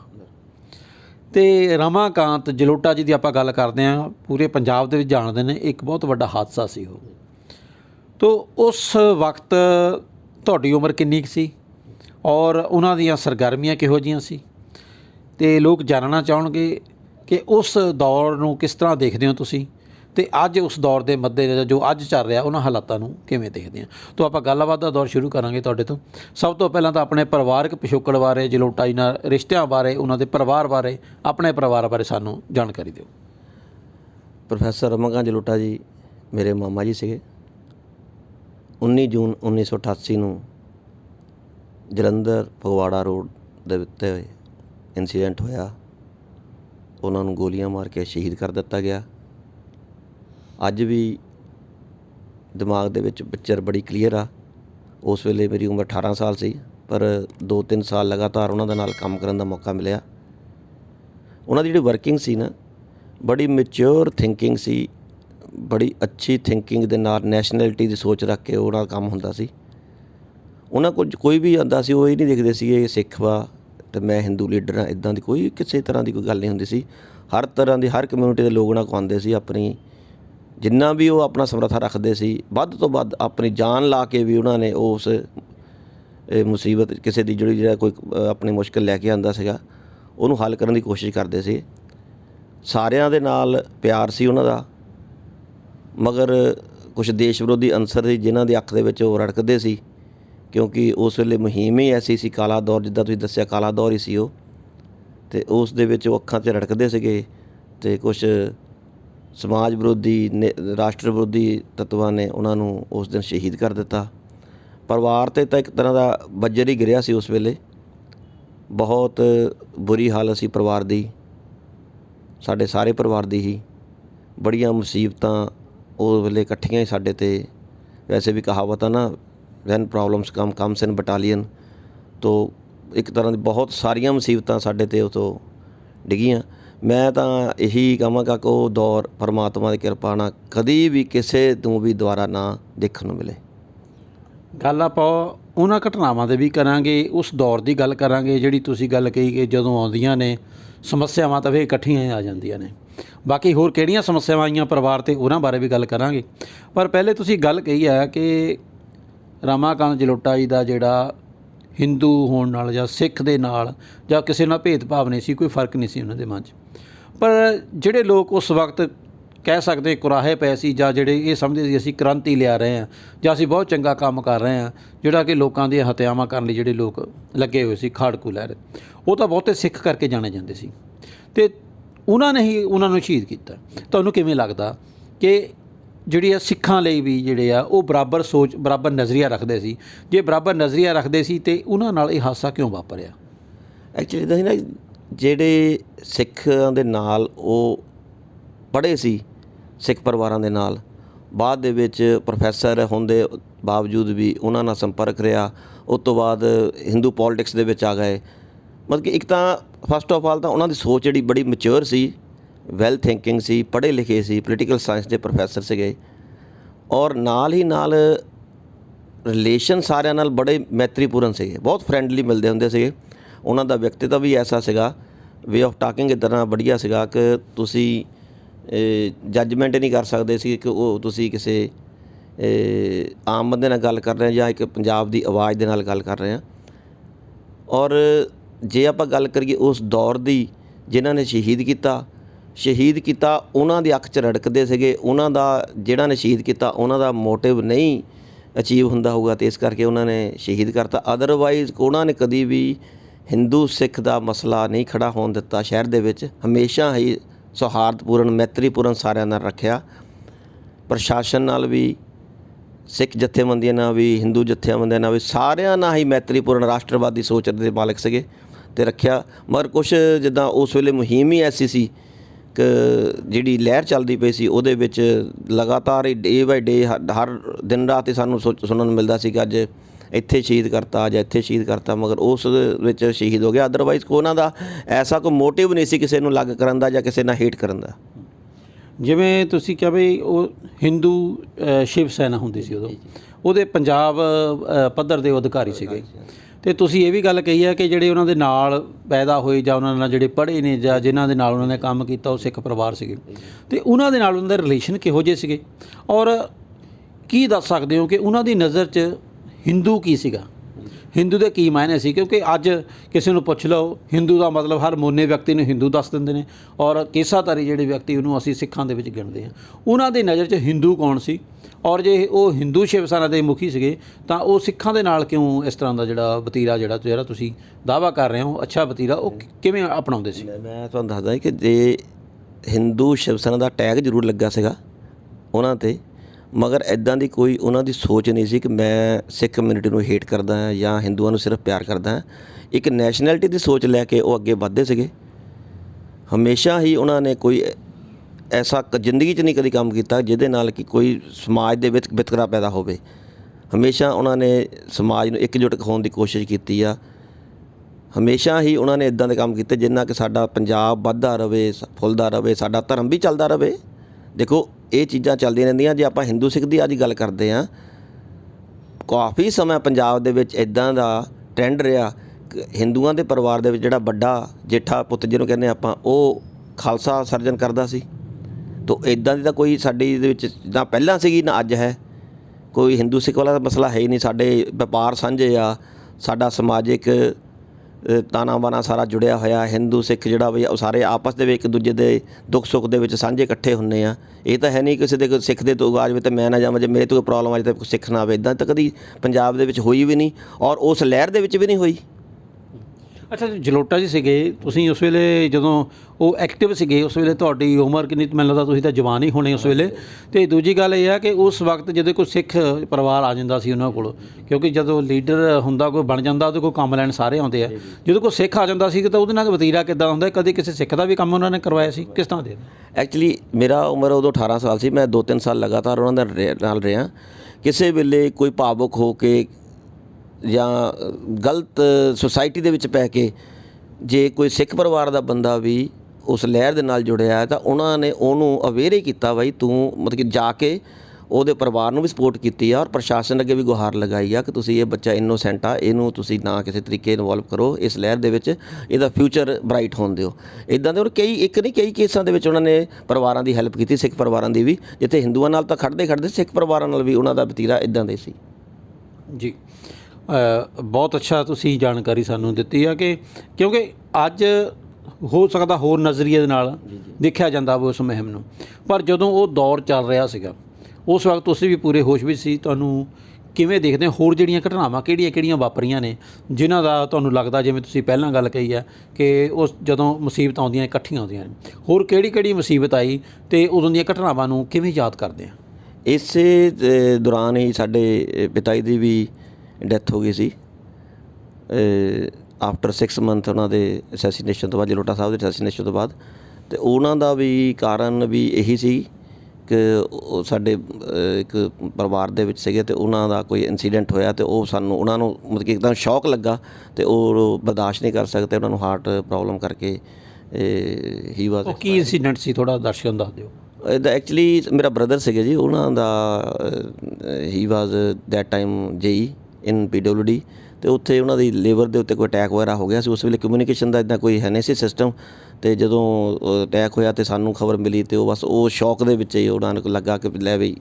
B: ਅਤੇ ਰਮਾਕਾਂਤ ਜਲੋਟਾ ਜੀ ਦੀ ਆਪਾਂ ਗੱਲ ਕਰਦੇ ਹਾਂ, ਪੂਰੇ ਪੰਜਾਬ ਦੇ ਵਿੱਚ ਜਾਣਦੇ ਨੇ, ਇੱਕ ਬਹੁਤ ਵੱਡਾ ਹਾਦਸਾ ਸੀ ਉਹ। ਤੋ ਉਸ ਵਕਤ ਤੁਹਾਡੀ ਉਮਰ ਕਿੰਨੀ ਕੁ ਸੀ? ਔਰ ਉਹਨਾਂ ਦੀਆਂ ਸਰਗਰਮੀਆਂ ਕਿਹੋ ਜੀਆਂ ਸੀ? ਤੇ ਲੋਕ ਜਾਣਨਾ ਚਾਹਣਗੇ ਕਿ ਉਸ ਦੌਰ ਨੂੰ ਕਿਸ ਤਰ੍ਹਾਂ ਦੇਖਦੇ ਹੋ ਤੁਸੀਂ? ਤੇ ਅੱਜ ਉਸ ਦੌਰ ਦੇ ਮੱਦੇ ਜੋ ਅੱਜ ਚੱਲ ਰਿਹਾ, ਉਹਨਾਂ ਹਾਲਾਤਾਂ ਨੂੰ ਕਿਵੇਂ ਦੇਖਦੇ ਆ ਤੋਂ ਆਪਾਂ ਗੱਲਬਾਤ ਦਾ ਦੌਰ ਸ਼ੁਰੂ ਕਰਾਂਗੇ ਤੁਹਾਡੇ ਤੋਂ। ਸਭ ਤੋਂ ਪਹਿਲਾਂ ਤਾਂ ਆਪਣੇ ਪਰਿਵਾਰਕ ਪਿਛੋਕੜ ਬਾਰੇ ਜਲੋਟਾਈ ਨਾਲ ਰਿਸ਼ਤਿਆਂ ਬਾਰੇ, ਉਹਨਾਂ ਦੇ ਪਰਿਵਾਰ ਬਾਰੇ, ਆਪਣੇ ਪਰਿਵਾਰ ਬਾਰੇ ਸਾਨੂੰ ਜਾਣਕਾਰੀ ਦਿਓ।
A: ਪ੍ਰੋਫੈਸਰ ਰਮਨਕਾਂਤ ਜਲੋਟਾ ਜੀ ਮੇਰੇ ਮਾਮਾ ਜੀ ਸੀਗੇ। 19 ਜੂਨ 1988 ਨੂੰ ਜਲੰਧਰ ਫਗਵਾੜਾ ਰੋਡ ਦੇ ਉੱਤੇ ਇਨਸੀਡੈਂਟ ਹੋਇਆ। ਉਹਨਾਂ ਨੂੰ ਗੋਲੀਆਂ ਮਾਰ ਕੇ ਸ਼ਹੀਦ ਕਰ ਦਿੱਤਾ ਗਿਆ। ਅੱਜ ਵੀ ਦਿਮਾਗ ਦੇ ਵਿੱਚ ਪਿਕਚਰ ਬੜੀ ਕਲੀਅਰ ਆ। ਉਸ ਵੇਲੇ ਮੇਰੀ ਉਮਰ 18 ਸਾਲ ਸੀ, ਪਰ 2-3 ਸਾਲ ਲਗਾਤਾਰ ਉਹਨਾਂ ਦੇ ਨਾਲ ਕੰਮ ਕਰਨ ਦਾ ਮੌਕਾ ਮਿਲਿਆ। ਉਹਨਾਂ ਦੀ ਜਿਹੜੀ ਵਰਕਿੰਗ ਸੀ ਨਾ, ਬੜੀ ਮੈਚੁਰ ਥਿੰਕਿੰਗ ਸੀ, ਬੜੀ ਅੱਛੀ ਥਿੰਕਿੰਗ ਦੇ ਨਾਲ ਨੈਸ਼ਨੈਲਿਟੀ ਦੀ ਸੋਚ ਰੱਖ ਕੇ ਉਹਨਾਂ ਦਾ ਕੰਮ ਹੁੰਦਾ ਸੀ। ਉਹਨਾਂ ਕੋਲ ਕੋਈ ਵੀ ਆਉਂਦਾ ਸੀ, ਉਹ ਇਹ ਨਹੀਂ ਦੇਖਦੇ ਸੀ, ਇਹ ਸਿੱਖ ਵਾ ਤੇ ਮੈਂ ਹਿੰਦੂ ਲੀਡਰ ਹਾਂ ਇਦਾਂ ਦੀ ਕੋਈ ਕਿਸੇ ਤਰ੍ਹਾਂ ਦੀ ਕੋਈ ਗੱਲ ਨਹੀਂ ਹੁੰਦੀ ਸੀ। ਹਰ ਤਰ੍ਹਾਂ ਦੀ, ਹਰ ਕਮਿਊਨਿਟੀ ਦੇ ਲੋਕ ਉਹਨਾਂ ਕੋਲ ਆਉਂਦੇ ਸੀ, ਆਪਣੀ ਜਿੰਨਾ ਵੀ ਉਹ ਆਪਣਾ ਸਮਰੱਥਾ ਰੱਖਦੇ ਸੀ, ਵੱਧ ਤੋਂ ਵੱਧ ਆਪਣੀ ਜਾਨ ਲਾ ਕੇ ਵੀ ਉਹਨਾਂ ਨੇ ਉਸ ਮੁਸੀਬਤ ਕਿਸੇ ਦੀ ਜਿਹੜੀ ਜਿਹੜਾ ਕੋਈ ਆਪਣੀ ਮੁਸ਼ਕਲ ਲੈ ਕੇ ਆਂਦਾ ਸੀਗਾ, ਉਹਨੂੰ ਹੱਲ ਕਰਨ ਦੀ ਕੋਸ਼ਿਸ਼ ਕਰਦੇ ਸੀ। ਸਾਰਿਆਂ ਦੇ ਨਾਲ ਪਿਆਰ ਸੀ ਉਹਨਾਂ ਦਾ, ਮਗਰ ਕੁਝ ਦੇਸ਼ ਵਿਰੋਧੀ ਅੰਸਰ ਸੀ ਜਿਨ੍ਹਾਂ ਦੀ ਅੱਖ ਦੇ ਵਿੱਚ ਉਹ ਰੜਕਦੇ ਸੀ, ਕਿਉਂਕਿ ਉਸ ਵੇਲੇ ਮੁਹਿੰਮ ਹੀ ਐਸੀ ਸੀ, ਕਾਲਾ ਦੌਰ ਜਿੱਦਾਂ ਤੁਸੀਂ ਦੱਸਿਆ ਕਾਲਾ ਦੌਰ ਹੀ ਸੀ ਉਹ, ਤੇ ਉਸ ਦੇ ਵਿੱਚ ਉਹ ਅੱਖਾਂ 'ਚ ਰੜਕਦੇ ਸੀਗੇ, ਤੇ ਕੁਝ ਸਮਾਜ ਵਿਰੋਧੀ ਨੇ- ਰਾਸ਼ਟਰ ਵਿਰੋਧੀ ਤੱਤਵਾਂ ਨੇ ਉਹਨਾਂ ਨੂੰ ਉਸ ਦਿਨ ਸ਼ਹੀਦ ਕਰ ਦਿੱਤਾ। ਪਰਿਵਾਰ ਤੇ ਤਾਂ ਇੱਕ ਤਰ੍ਹਾਂ ਦਾ ਬੱਜਰ ਹੀ ਗਿਰਿਆ ਸੀ ਉਸ ਵੇਲੇ। ਬਹੁਤ ਬੁਰੀ ਹਾਲਤ ਸੀ ਪਰਿਵਾਰ ਦੀ। ਸਾਡੇ ਸਾਰੇ ਪਰਿਵਾਰ ਦੀ ਹੀ। ਬੜੀਆਂ ਮੁਸੀਬਤਾਂ ਉਹ ਵੇਲੇ ਇਕੱਠੀਆਂ ਹੀ ਸਾਡੇ ਤੇ। ਵੈਸੇ ਵੀ ਕਹਾਵਤ ਆ ਨਾ when problems come comes in battalion ਤੋਂ ਇੱਕ ਤਰ੍ਹਾਂ ਦੀ ਬਹੁਤ ਸਾਰੀਆਂ ਮੁਸੀਬਤਾਂ ਸਾਡੇ ਤੇ ਉਹ ਤੋਂ ਡਿੱਗੀਆਂ। ਮੈਂ ਤਾਂ ਇਹੀ ਕਹਾਂਗਾ ਕਿ ਉਹ ਦੌਰ ਪਰਮਾਤਮਾ ਦੀ ਕਿਰਪਾ ਨਾਲ ਕਦੀ ਵੀ ਕਿਸੇ ਤੋਂ ਵੀ ਦੁਆਰਾ ਨਾ ਦੇਖਣ ਨੂੰ ਮਿਲੇ।
B: ਗੱਲ ਆਪਾਂ ਉਹਨਾਂ ਘਟਨਾਵਾਂ ਦੇ ਵੀ ਕਰਾਂਗੇ, ਉਸ ਦੌਰ ਦੀ ਗੱਲ ਕਰਾਂਗੇ ਜਿਹੜੀ ਤੁਸੀਂ ਗੱਲ ਕਹੀ ਕਿ ਜਦੋਂ ਆਉਂਦੀਆਂ ਨੇ, ਸਮੱਸਿਆਵਾਂ ਤਾਂ ਫਿਰ ਇਕੱਠੀਆਂ ਹੀ ਆ ਜਾਂਦੀਆਂ ਨੇ। ਬਾਕੀ ਹੋਰ ਕਿਹੜੀਆਂ ਸਮੱਸਿਆਵਾਂ ਆਈਆਂ ਪਰਿਵਾਰ ਤੇ ਉਹਨਾਂ ਬਾਰੇ ਵੀ ਗੱਲ ਕਰਾਂਗੇ। ਪਰ ਪਹਿਲੇ ਤੁਸੀਂ ਗੱਲ ਕਹੀ ਹੈ ਕਿ ਰਾਮਾਕਾਂਤ ਜਲੋਟਾ ਜੀ ਦਾ ਜਿਹੜਾ ਹਿੰਦੂ ਹੋਣ ਨਾਲ ਜਾਂ ਸਿੱਖ ਦੇ ਨਾਲ ਜਾਂ ਕਿਸੇ ਨਾਲ ਭੇਦਭਾਵ ਨਹੀਂ ਸੀ, ਕੋਈ ਫ਼ਰਕ ਨਹੀਂ ਸੀ ਉਹਨਾਂ ਦੇ ਮਨ 'ਚ। ਪਰ ਜਿਹੜੇ ਲੋਕ ਉਸ ਵਕਤ ਕਹਿ ਸਕਦੇ ਕੁਰਾਹੇ ਪਏ ਸੀ ਜਾਂ ਜਿਹੜੇ ਇਹ ਸਮਝਦੇ ਸੀ, ਅਸੀਂ ਕ੍ਰਾਂਤੀ ਲਿਆ ਰਹੇ ਹਾਂ ਜਾਂ ਅਸੀਂ ਬਹੁਤ ਚੰਗਾ ਕੰਮ ਕਰ ਰਹੇ ਹਾਂ, ਜਿਹੜਾ ਕਿ ਲੋਕਾਂ ਦੀਆਂ ਹਤਿਆਵਾਂ ਕਰਨ ਲਈ ਜਿਹੜੇ ਲੋਕ ਲੱਗੇ ਹੋਏ ਸੀ ਖਾੜਕੂ ਲਹਿਰ, ਉਹ ਤਾਂ ਬਹੁਤੇ ਸਿੱਖ ਕਰਕੇ ਜਾਣੇ ਜਾਂਦੇ ਸੀ। ਤੇ ਉਹਨਾਂ ਨੇ ਹੀ ਉਹਨਾਂ ਨੂੰ ਸ਼ਹੀਦ ਕੀਤਾ। ਤੁਹਾਨੂੰ ਕਿਵੇਂ ਲੱਗਦਾ ਕਿ ਜਿਹੜੀ ਆ ਸਿੱਖਾਂ ਲਈ ਵੀ ਜਿਹੜੇ ਆ, ਉਹ ਬਰਾਬਰ ਸੋਚ, ਬਰਾਬਰ ਨਜ਼ਰੀਆ ਰੱਖਦੇ ਸੀ। ਜੇ ਬਰਾਬਰ ਨਜ਼ਰੀਆ ਰੱਖਦੇ ਸੀ ਤੇ ਉਹਨਾਂ ਨਾਲ ਇਹ ਹਾਦਸਾ ਕਿਉਂ ਵਾਪਰਿਆ?
A: ਐਕਚੁਅਲੀ ਤਾਂ ਸੀ ਨਾ ਜਿਹੜੇ ਸਿੱਖਾਂ ਦੇ ਨਾਲ ਉਹ ਪੜ੍ਹੇ ਸੀ, ਸਿੱਖ ਪਰਿਵਾਰਾਂ ਦੇ ਨਾਲ, ਬਾਅਦ ਦੇ ਵਿੱਚ ਪ੍ਰੋਫੈਸਰ ਹੋਣ ਦੇ ਬਾਵਜੂਦ ਵੀ ਉਹਨਾਂ ਨਾਲ ਸੰਪਰਕ ਰਿਹਾ, ਉਸ ਤੋਂ ਬਾਅਦ ਹਿੰਦੂ ਪੋਲਿਟਿਕਸ ਦੇ ਵਿੱਚ ਆ ਗਏ। ਮਤਲਬ ਕਿ ਇੱਕ ਤਾਂ ਫਸਟ ਆਫ ਆਲ ਤਾਂ ਉਹਨਾਂ ਦੀ ਸੋਚ ਜਿਹੜੀ ਬੜੀ ਮੈਚੁਰ ਸੀ ਵੈਲ ਥਿੰਕਿੰਗ ਸੀ, ਪੜ੍ਹੇ ਲਿਖੇ ਸੀ ਪੋਲੀਟੀਕਲ ਸਾਇੰਸ ਦੇ ਪ੍ਰੋਫੈਸਰ ਸੀਗੇ। ਔਰ ਨਾਲ ਹੀ ਨਾਲ ਰਿਲੇਸ਼ਨ ਸਾਰਿਆਂ ਨਾਲ ਬੜੇ ਮੈਤਰੀਪੂਰਨ ਸੀਗੇ। ਬਹੁਤ ਫਰੈਂਡਲੀ ਮਿਲਦੇ ਹੁੰਦੇ ਸੀਗੇ। ਉਹਨਾਂ ਦਾ ਵਿਅਕਤੀਤਵ ਵੀ ਐਸਾ ਸੀਗਾ। ਵੇ ਆਫ ਟਾਕਿੰਗ ਇਦਾਂ ਵਧੀਆ ਸੀਗਾ ਕਿ ਤੁਸੀਂ ਜੱਜਮੈਂਟ ਨਹੀਂ ਕਰ ਸਕਦੇ ਸੀ ਕਿ ਉਹ ਤੁਸੀਂ ਕਿਸੇ ਆਮ ਬੰਦੇ ਨਾਲ ਗੱਲ ਕਰ ਰਹੇ ਹੋ ਜਾਂ ਇੱਕ ਪੰਜਾਬ ਦੀ ਆਵਾਜ਼ ਦੇ ਨਾਲ ਗੱਲ ਕਰ ਰਹੇ ਹਾਂ। ਔਰ ਜੇ ਆਪਾਂ ਗੱਲ ਕਰੀਏ ਉਸ ਦੌਰ ਦੀ, ਜਿਨ੍ਹਾਂ ਨੇ ਸ਼ਹੀਦ ਕੀਤਾ ਸ਼ਹੀਦ ਕੀਤਾ, ਉਹਨਾਂ ਦੀ ਅੱਖ 'ਚ ਰੜਕਦੇ ਸੀਗੇ, ਉਹਨਾਂ ਦਾ ਜਿਹੜਾ ਨੇ ਸ਼ਹੀਦ ਕੀਤਾ, ਉਹਨਾਂ ਦਾ ਮੋਟਿਵ ਨਹੀਂ ਅਚੀਵ ਹੁੰਦਾ ਹੋਊਗਾ ਤੇ ਇਸ ਕਰਕੇ ਉਹਨਾਂ ਨੇ ਸ਼ਹੀਦ ਕਰਤਾ। ਅਦਰਵਾਈਜ਼ ਉਹਨਾਂ ਨੇ ਕਦੀ ਵੀ ਹਿੰਦੂ ਸਿੱਖ ਦਾ ਮਸਲਾ ਨਹੀਂ ਖੜਾ ਹੋਣ ਦਿੱਤਾ ਸ਼ਹਿਰ ਦੇ ਵਿੱਚ। ਹਮੇਸ਼ਾ ਹੀ ਸੌਹਾਰਦਪੂਰਨ, ਮੈਤਰੀਪੂਰਨ ਸਾਰਿਆਂ ਨਾਲ ਰੱਖਿਆ। ਪ੍ਰਸ਼ਾਸਨ ਨਾਲ ਵੀ ਸਿੱਖ ਜਥੇਬੰਦੀਆਂ ਨਾਲ ਵੀ ਹਿੰਦੂ ਜਥੇਬੰਦੀਆਂ ਨਾਲ ਵੀ, ਸਾਰਿਆਂ ਨਾਲ ਹੀ ਮੈਤਰੀਪੂਰਨ, ਰਾਸ਼ਟਰਵਾਦੀ ਸੋਚ ਦੇ ਮਾਲਕ ਸੀਗੇ ਤੇ ਰੱਖਿਆ। ਮਗਰ ਕੁਛ ਜਿੱਦਾਂ ਉਸ ਵੇਲੇ ਮੁਹਿੰਮ ਹੀ ਐਸੀ ਸੀ ਕਿ ਜਿਹੜੀ ਲਹਿਰ ਚੱਲਦੀ ਪਈ ਸੀ ਉਹਦੇ ਵਿੱਚ ਲਗਾਤਾਰ ਹੀ ਡੇ ਬਾਈ ਡੇ ਹਰ ਦਿਨ ਰਾਤ ਹੀ ਸਾਨੂੰ ਸੁਣਨ ਨੂੰ ਮਿਲਦਾ ਸੀ ਕਿ ਅੱਜ ਇੱਥੇ ਸ਼ਹੀਦ ਕਰਤਾ ਜਾਂ ਇੱਥੇ ਸ਼ਹੀਦ ਕਰਤਾ ਮਗਰ ਉਸ ਵਿੱਚ ਸ਼ਹੀਦ ਹੋ ਗਿਆ। ਅਦਰਵਾਈਜ਼ ਕੋ ਉਹਨਾਂ ਦਾ ਐਸਾ ਕੋਈ ਮੋਟਿਵ ਨਹੀਂ ਸੀ ਕਿਸੇ ਨੂੰ ਲੱਗ ਕਰਨ ਦਾ ਜਾਂ ਕਿਸੇ ਨਾਲ ਹੇਟ ਕਰਨ ਦਾ।
B: ਜਿਵੇਂ ਤੁਸੀਂ ਕਿਹਾ ਵੀ ਉਹ ਹਿੰਦੂ ਸ਼ਿਵ ਸੈਨਾ ਹੁੰਦੀ ਸੀ ਉਦੋਂ। ਉਹਦੇ ਪੰਜਾਬ ਪੱਧਰ ਦੇ ਅਧਿਕਾਰੀ ਸੀਗੇ। ਅਤੇ ਤੁਸੀਂ ਇਹ ਵੀ ਗੱਲ ਕਹੀ ਹੈ ਕਿ ਜਿਹੜੇ ਉਹਨਾਂ ਦੇ ਨਾਲ ਪੈਦਾ ਹੋਏ ਜਾਂ ਉਹਨਾਂ ਨਾਲ ਜਿਹੜੇ ਪੜ੍ਹੇ ਨੇ ਜਾਂ ਜਿਨ੍ਹਾਂ ਦੇ ਨਾਲ ਉਹਨਾਂ ਨੇ ਕੰਮ ਕੀਤਾ, ਉਹ ਸਿੱਖ ਪਰਿਵਾਰ ਸੀਗੇ। ਅਤੇ ਉਹਨਾਂ ਦੇ ਨਾਲ ਉਹਨਾਂ ਦੇ ਰਿਲੇਸ਼ਨ ਕਿਹੋ ਜਿਹੇ ਸੀਗੇ? ਔਰ ਕੀ ਦੱਸ ਸਕਦੇ ਹੋ ਕਿ ਉਹਨਾਂ ਦੀ ਨਜ਼ਰ 'ਚ ਹਿੰਦੂ ਕੀ ਸੀਗਾ? ਹਿੰਦੂ ਦੇ ਕੀ ਮਾਇਨੇ ਸੀ? ਕਿਉਂਕਿ ਅੱਜ ਕਿਸੇ ਨੂੰ ਪੁੱਛ ਲਓ, ਹਿੰਦੂ ਦਾ ਮਤਲਬ ਹਰ ਮੋਨੇ ਵਿਅਕਤੀ ਨੂੰ ਹਿੰਦੂ ਦੱਸ ਦਿੰਦੇ ਨੇ ਔਰ ਕੇਸਾਧਾਰੀ ਜਿਹੜੇ ਵਿਅਕਤੀ ਉਹਨੂੰ ਅਸੀਂ ਸਿੱਖਾਂ ਦੇ ਵਿੱਚ ਗਿਣਦੇ ਹਾਂ। ਉਹਨਾਂ ਦੀ ਨਜ਼ਰ 'ਚ ਹਿੰਦੂ ਕੌਣ ਸੀ? ਔਰ ਜੇ ਉਹ ਹਿੰਦੂ ਸ਼ਿਵ ਸੈਨਾ ਦੇ ਮੁਖੀ ਸੀਗੇ, ਤਾਂ ਉਹ ਸਿੱਖਾਂ ਦੇ ਨਾਲ ਕਿਉਂ ਇਸ ਤਰ੍ਹਾਂ ਦਾ ਜਿਹੜਾ ਵਤੀਰਾ ਜਿਹੜਾ ਜਿਹੜਾ ਤੁਸੀਂ ਦਾਵਾ ਕਰ ਰਹੇ ਹੋ, ਅੱਛਾ ਵਤੀਰਾ, ਉਹ ਕਿਵੇਂ ਅਪਣਾਉਂਦੇ ਸੀ?
A: ਮੈਂ ਤੁਹਾਨੂੰ ਦੱਸਦਾ ਕਿ ਜੇ ਹਿੰਦੂ ਸ਼ਿਵ ਸੈਨਾ ਦਾ ਟੈਗ ਜ਼ਰੂਰ ਲੱਗਾ ਸੀਗਾ, ਉਹਨਾਂ ਤੇ ਮਗਰ ਇੱਦਾਂ ਦੀ ਕੋਈ ਉਹਨਾਂ ਦੀ ਸੋਚ ਨਹੀਂ ਸੀ ਕਿ ਮੈਂ ਸਿੱਖ ਕਮਿਊਨਿਟੀ ਨੂੰ ਹੇਟ ਕਰਦਾ ਹਾਂ ਜਾਂ ਹਿੰਦੂਆਂ ਨੂੰ ਸਿਰਫ ਪਿਆਰ ਕਰਦਾ ਹਾਂ। ਇੱਕ ਨੈਸ਼ਨੈਲਿਟੀ ਦੀ ਸੋਚ ਲੈ ਕੇ ਉਹ ਅੱਗੇ ਵਧਦੇ ਸੀਗੇ। ਹਮੇਸ਼ਾ ਹੀ ਉਹਨਾਂ ਨੇ ਕੋਈ ਐਸਾ ਕ- ਜ਼ਿੰਦਗੀ 'ਚ ਨਹੀਂ ਕਦੀ ਕੰਮ ਕੀਤਾ ਜਿਹਦੇ ਨਾਲ ਕਿ ਕੋਈ ਸਮਾਜ ਦੇ ਵਿੱਚ ਵਿਤਕਰਾ ਪੈਦਾ ਹੋਵੇ। ਹਮੇਸ਼ਾ ਉਹਨਾਂ ਨੇ ਸਮਾਜ ਨੂੰ ਇਕਜੁੱਟ ਹੋਣ ਦੀ ਕੋਸ਼ਿਸ਼ ਕੀਤੀ ਆ। ਹਮੇਸ਼ਾ ਹੀ ਉਹਨਾਂ ਨੇ ਇਦਾਂ ਦੇ ਕੰਮ ਕੀਤੇ ਜਿੰਨਾ ਕਿ ਸਾਡਾ ਪੰਜਾਬ ਵੱਧਦਾ ਰਵੇ, ਫੁੱਲਦਾ ਰਵੇ, ਸਾਡਾ ਧਰਮ ਵੀ ਚੱਲਦਾ ਰਵੇ। ਦੇਖੋ, ਇਹ ਚੀਜ਼ਾਂ ਚੱਲਦੀਆਂ ਰਹਿੰਦੀਆਂ, ਜੇ ਆਪਾਂ ਹਿੰਦੂ ਸਿੱਖ ਦੀ ਅੱਜ ਗੱਲ ਕਰਦੇ ਆ ਕਾਫੀ ਸਮਾਂ ਪੰਜਾਬ ਦੇ ਵਿੱਚ ਇਦਾਂ ਦਾ ਟ੍ਰੈਂਡ ਰਿਹਾ, ਕਿ ਹਿੰਦੂਆਂ ਦੇ ਪਰਿਵਾਰ ਦੇ ਵਿੱਚ ਜਿਹੜਾ ਵੱਡਾ ਜੇਠਾ ਪੁੱਤ ਜਿਹਨੂੰ ਕਹਿੰਦੇ ਆਪਾਂ, ਉਹ ਖਾਲਸਾ ਸਰਜਨ ਕਰਦਾ ਸੀ। ਤੋ ਇਦਾਂ ਦੀ ਤਾਂ ਕੋਈ ਸਾਡੀ ਦੇ ਵਿੱਚ, ਨਾ ਪਹਿਲਾਂ ਸੀਗੀ, ਨਾ ਅੱਜ ਹੈ। ਕੋਈ ਹਿੰਦੂ ਸਿੱਖ ਵਾਲਾ ਮਸਲਾ ਹੈ ਹੀ ਨਹੀਂ, ਸਾਡੇ ਵਪਾਰ ਸਾਂਝੇ ਆ, ਸਾਡਾ ਸਮਾਜਿਕ ਤਾਣਾ ਬਾਣਾ ਸਾਰਾ ਜੁੜਿਆ ਹੋਇਆ ਹਿੰਦੂ ਸਿੱਖ ਜਿਹੜਾ ਵੀ ਆ, ਉਹ ਸਾਰੇ ਆਪਸ ਦੇ ਵਿੱਚ ਇੱਕ ਦੂਜੇ ਦੇ ਦੁੱਖ ਸੁੱਖ ਦੇ ਵਿੱਚ ਸਾਂਝੇ ਇਕੱਠੇ ਹੁੰਨੇ ਆ। ਇਹ ਤਾਂ ਹੈ ਨਹੀਂ ਕਿਸੇ ਦੇ ਕੋਈ ਸਿੱਖ ਦੇ ਤੋਂ ਆ ਜਾਵੇ ਤੇ ਮੈਂ ਨਾ ਜਾਵਾਂ ਜੇ ਮੇਰੇ ਤੋਂ ਕੋਈ ਪ੍ਰੋਬਲਮ ਆ ਜਾਵੇ ਤਾਂ ਕੋਈ ਸਿੱਖ ਨਾ ਆਵੇ। ਇਦਾਂ ਤਾਂ ਕਦੀ ਪੰਜਾਬ ਦੇ ਵਿੱਚ ਹੋਈ ਵੀ ਨਹੀਂ ਔਰ ਉਸ ਲਹਿਰ ਦੇ ਵਿੱਚ ਵੀ ਨਹੀਂ ਹੋਈ।
B: ਅੱਛਾ ਜੀ, ਜਲੋਟਾ ਜੀ ਸੀਗੇ ਤੁਸੀਂ ਉਸ ਵੇਲੇ ਜਦੋਂ ਉਹ ਐਕਟਿਵ ਸੀਗੇ ਉਸ ਵੇਲੇ ਤੁਹਾਡੀ ਉਮਰ ਕਿੰਨੀ ਮੈਨੂੰ ਲੱਗਦਾ ਤੁਸੀਂ ਤਾਂ ਜਵਾਨ ਹੀ ਹੋਣੇ ਉਸ ਵੇਲੇ। ਤੇ ਦੂਜੀ ਗੱਲ ਇਹ ਆ ਕਿ ਉਸ ਵਕਤ ਜਦੋਂ ਕੋਈ ਸਿੱਖ ਪਰਿਵਾਰ ਆ ਜਾਂਦਾ ਸੀ ਉਹਨਾਂ ਕੋਲ ਕਿਉਂਕਿ ਜਦੋਂ ਲੀਡਰ ਹੁੰਦਾ ਕੋਈ ਬਣ ਜਾਂਦਾ ਉਹਦੇ ਕੋਲ ਕੰਮ ਲੈਣ ਸਾਰੇ ਆਉਂਦੇ ਆ। ਜਦੋਂ ਕੋਈ ਸਿੱਖ ਆ ਜਾਂਦਾ ਸੀ ਤਾਂ ਉਹਦੇ ਨਾਲ ਵਤੀਰਾ ਕਿੱਦਾਂ ਹੁੰਦਾ? ਕਦੇ ਕਿਸੇ ਸਿੱਖ ਦਾ ਵੀ ਕੰਮ ਉਹਨਾਂ ਨੇ ਕਰਵਾਇਆ ਸੀ? ਕਿਸ ਤਰ੍ਹਾਂ ਦੇ?
A: ਐਕਚੁਅਲੀ ਮੇਰਾ ਉਮਰ ਉਦੋਂ 18 ਸਾਲ ਸੀ ਮੈਂ 2-3 ਸਾਲ ਲਗਾਤਾਰ ਉਹਨਾਂ ਦੇ ਨਾਲ ਰਿਹਾ। ਕਿਸੇ ਵੇਲੇ ਕੋਈ ਭਾਵੁਕ ਹੋ ਕੇ ਜਾਂ ਗਲਤ ਸੁਸਾਇਟੀ ਦੇ ਵਿੱਚ ਪੈ ਕੇ ਜੇ ਕੋਈ ਸਿੱਖ ਪਰਿਵਾਰ ਦਾ ਬੰਦਾ ਵੀ ਉਸ ਲਹਿਰ ਦੇ ਨਾਲ ਜੁੜਿਆ ਹੈ ਤਾਂ ਉਹਨਾਂ ਨੇ ਉਹਨੂੰ ਅਵੇਅਰ ਹੀ ਕੀਤਾ ਬਾਈ ਤੂੰ ਮਤਲਬ ਕਿ ਜਾ ਕੇ ਉਹਦੇ ਪਰਿਵਾਰ ਨੂੰ ਵੀ ਸਪੋਰਟ ਕੀਤੀ ਆ ਔਰ ਪ੍ਰਸ਼ਾਸਨ ਅੱਗੇ ਵੀ ਗੁਹਾਰ ਲਗਾਈ ਆ ਕਿ ਤੁਸੀਂ ਇਹ ਬੱਚਾ ਇਨੋਸੈਂਟ ਆ, ਇਹਨੂੰ ਤੁਸੀਂ ਨਾ ਕਿਸੇ ਤਰੀਕੇ ਇਨਵੋਲਵ ਕਰੋ, ਇਸ ਲਹਿਰ ਦੇ ਵਿੱਚ ਇਹਦਾ ਫਿਊਚਰ ਬ੍ਰਾਈਟ ਹੋਣ ਦਿਓ। ਇਦਾਂ ਦੇ ਔਰ ਕਈ, ਇੱਕ ਨਹੀਂ, ਕਈ ਕੇਸਾਂ ਦੇ ਵਿੱਚ ਉਹਨਾਂ ਨੇ ਪਰਿਵਾਰਾਂ ਦੀ ਹੈਲਪ ਕੀਤੀ, ਸਿੱਖ ਪਰਿਵਾਰਾਂ ਦੀ ਵੀ, ਜਿੱਥੇ ਹਿੰਦੂਆਂ ਨਾਲ ਤਾਂ ਖੜਦੇ ਖੜਦੇ ਸਿੱਖ ਪਰਿਵਾਰਾਂ ਨਾਲ ਵੀ ਉਹਨਾਂ ਦਾ ਵਤੀਰਾ ਇਦਾਂ ਦੇ ਸੀ।
B: ਜੀ। ਬਹੁਤ ਅੱਛਾ ਤੁਸੀਂ ਜਾਣਕਾਰੀ ਸਾਨੂੰ ਦਿੱਤੀ ਆ ਕਿ ਕਿਉਂਕਿ ਅੱਜ ਹੋ ਸਕਦਾ ਹੋਰ ਨਜ਼ਰੀਏ ਦੇ ਨਾਲ ਦੇਖਿਆ ਜਾਂਦਾ ਉਸ ਮੁਹਿੰਮ ਨੂੰ। ਪਰ ਜਦੋਂ ਉਹ ਦੌਰ ਚੱਲ ਰਿਹਾ ਸੀਗਾ ਉਸ ਵਕਤ ਤੁਸੀਂ ਵੀ ਪੂਰੇ ਹੋਸ਼ ਵਿੱਚ ਸੀ ਤੁਹਾਨੂੰ ਕਿਵੇਂ ਦੇਖਦੇ ਹੋ? ਹੋਰ ਜਿਹੜੀਆਂ ਘਟਨਾਵਾਂ ਕਿਹੜੀਆਂ ਕਿਹੜੀਆਂ ਵਾਪਰੀਆਂ ਨੇ ਜਿਨ੍ਹਾਂ ਦਾ ਤੁਹਾਨੂੰ ਲੱਗਦਾ ਜਿਵੇਂ ਤੁਸੀਂ ਪਹਿਲਾਂ ਗੱਲ ਕਹੀ ਹੈ ਕਿ ਉਸ ਜਦੋਂ ਮੁਸੀਬਤ ਆਉਂਦੀਆਂ ਇਕੱਠੀਆਂ ਆਉਂਦੀਆਂ ਨੇ। ਹੋਰ ਕਿਹੜੀ ਕਿਹੜੀ ਮੁਸੀਬਤ ਆਈ ਤੇ ਉਦੋਂ ਦੀਆਂ ਘਟਨਾਵਾਂ ਨੂੰ ਕਿਵੇਂ ਯਾਦ ਕਰਦੇ ਆ?
A: ਇਸੇ ਦੌਰਾਨ ਹੀ ਸਾਡੇ ਪਿਤਾ ਜੀ ਦੀ ਵੀ ਡੈਥ ਹੋ ਗਈ ਸੀ। ਆਫਟਰ 6 ਮੰਥ ਉਹਨਾਂ ਦੇ ਅਸੈਸੀਨੇਸ਼ਨ ਤੋਂ ਬਾਅਦ ਜਲੋਟਾ ਸਾਹਿਬ ਦੇ ਅਸੈਸੀਨੇਸ਼ਨ ਤੋਂ ਬਾਅਦ ਤੇ ਉਹਨਾਂ ਦਾ ਵੀ ਕਾਰਨ ਵੀ ਇਹੀ ਸੀ ਕਿ ਉਹ ਸਾਡੇ ਇੱਕ ਪਰਿਵਾਰ ਦੇ ਵਿੱਚ ਸੀਗੇ ਤੇ ਉਹਨਾਂ ਦਾ ਕੋਈ ਇਨਸੀਡੈਂਟ ਹੋਇਆ ਤੇ ਉਹ ਸਾਨੂੰ ਉਹਨਾਂ ਨੂੰ ਮਤਲਬ ਕਿ ਇੱਕਦਮ ਸ਼ੌਕ ਲੱਗਾ ਤੇ ਉਹ ਬਰਦਾਸ਼ਤ ਨਹੀਂ ਕਰ ਸਕਦੇ ਉਹਨਾਂ ਨੂੰ ਹਾਰਟ ਪ੍ਰੋਬਲਮ ਕਰਕੇ ਹੀ ਵਾਸ
B: ਉਹ ਕੀ ਇਨਸੀਡੈਂਟ ਸੀ? ਥੋੜਾ ਦਰਸ਼ਕਾਂ ਦੱਸ ਦਿਓ।
A: ਇਹਦਾ ਐਕਚੁਅਲੀ ਮੇਰਾ ਬ੍ਰਦਰ ਸੀਗੇ ਜੀ ਉਹਨਾਂ ਦਾ ਹੀ was that time JE. In PWD ਤੇ ਉੱਥੇ ਉਹਨਾਂ ਦੀ ਲੇਬਰ ਦੇ ਉੱਤੇ ਕੋਈ ਅਟੈਕ ਵਗੈਰਾ ਹੋ ਗਿਆ ਸੀ, ਉਸ ਵੇਲੇ ਕਮਿਊਨੀਕੇਸ਼ਨ ਦਾ ਇਦਾਂ ਕੋਈ ਹੈ ਨਹੀਂ ਸੀ ਸਿਸਟਮ ਤੇ ਜਦੋਂ ਅਟੈਕ ਹੋਇਆ ਤੇ ਸਾਨੂੰ ਖਬਰ ਮਿਲੀ ਤੇ ਉਹ ਬਸ ਉਹ ਸ਼ੌਕ ਦੇ ਵਿੱਚ ਹੀ ਉਹਨਾਂ ਨੂੰ ਲੱਗਾ ਕਿ ਲੈ ਬਈ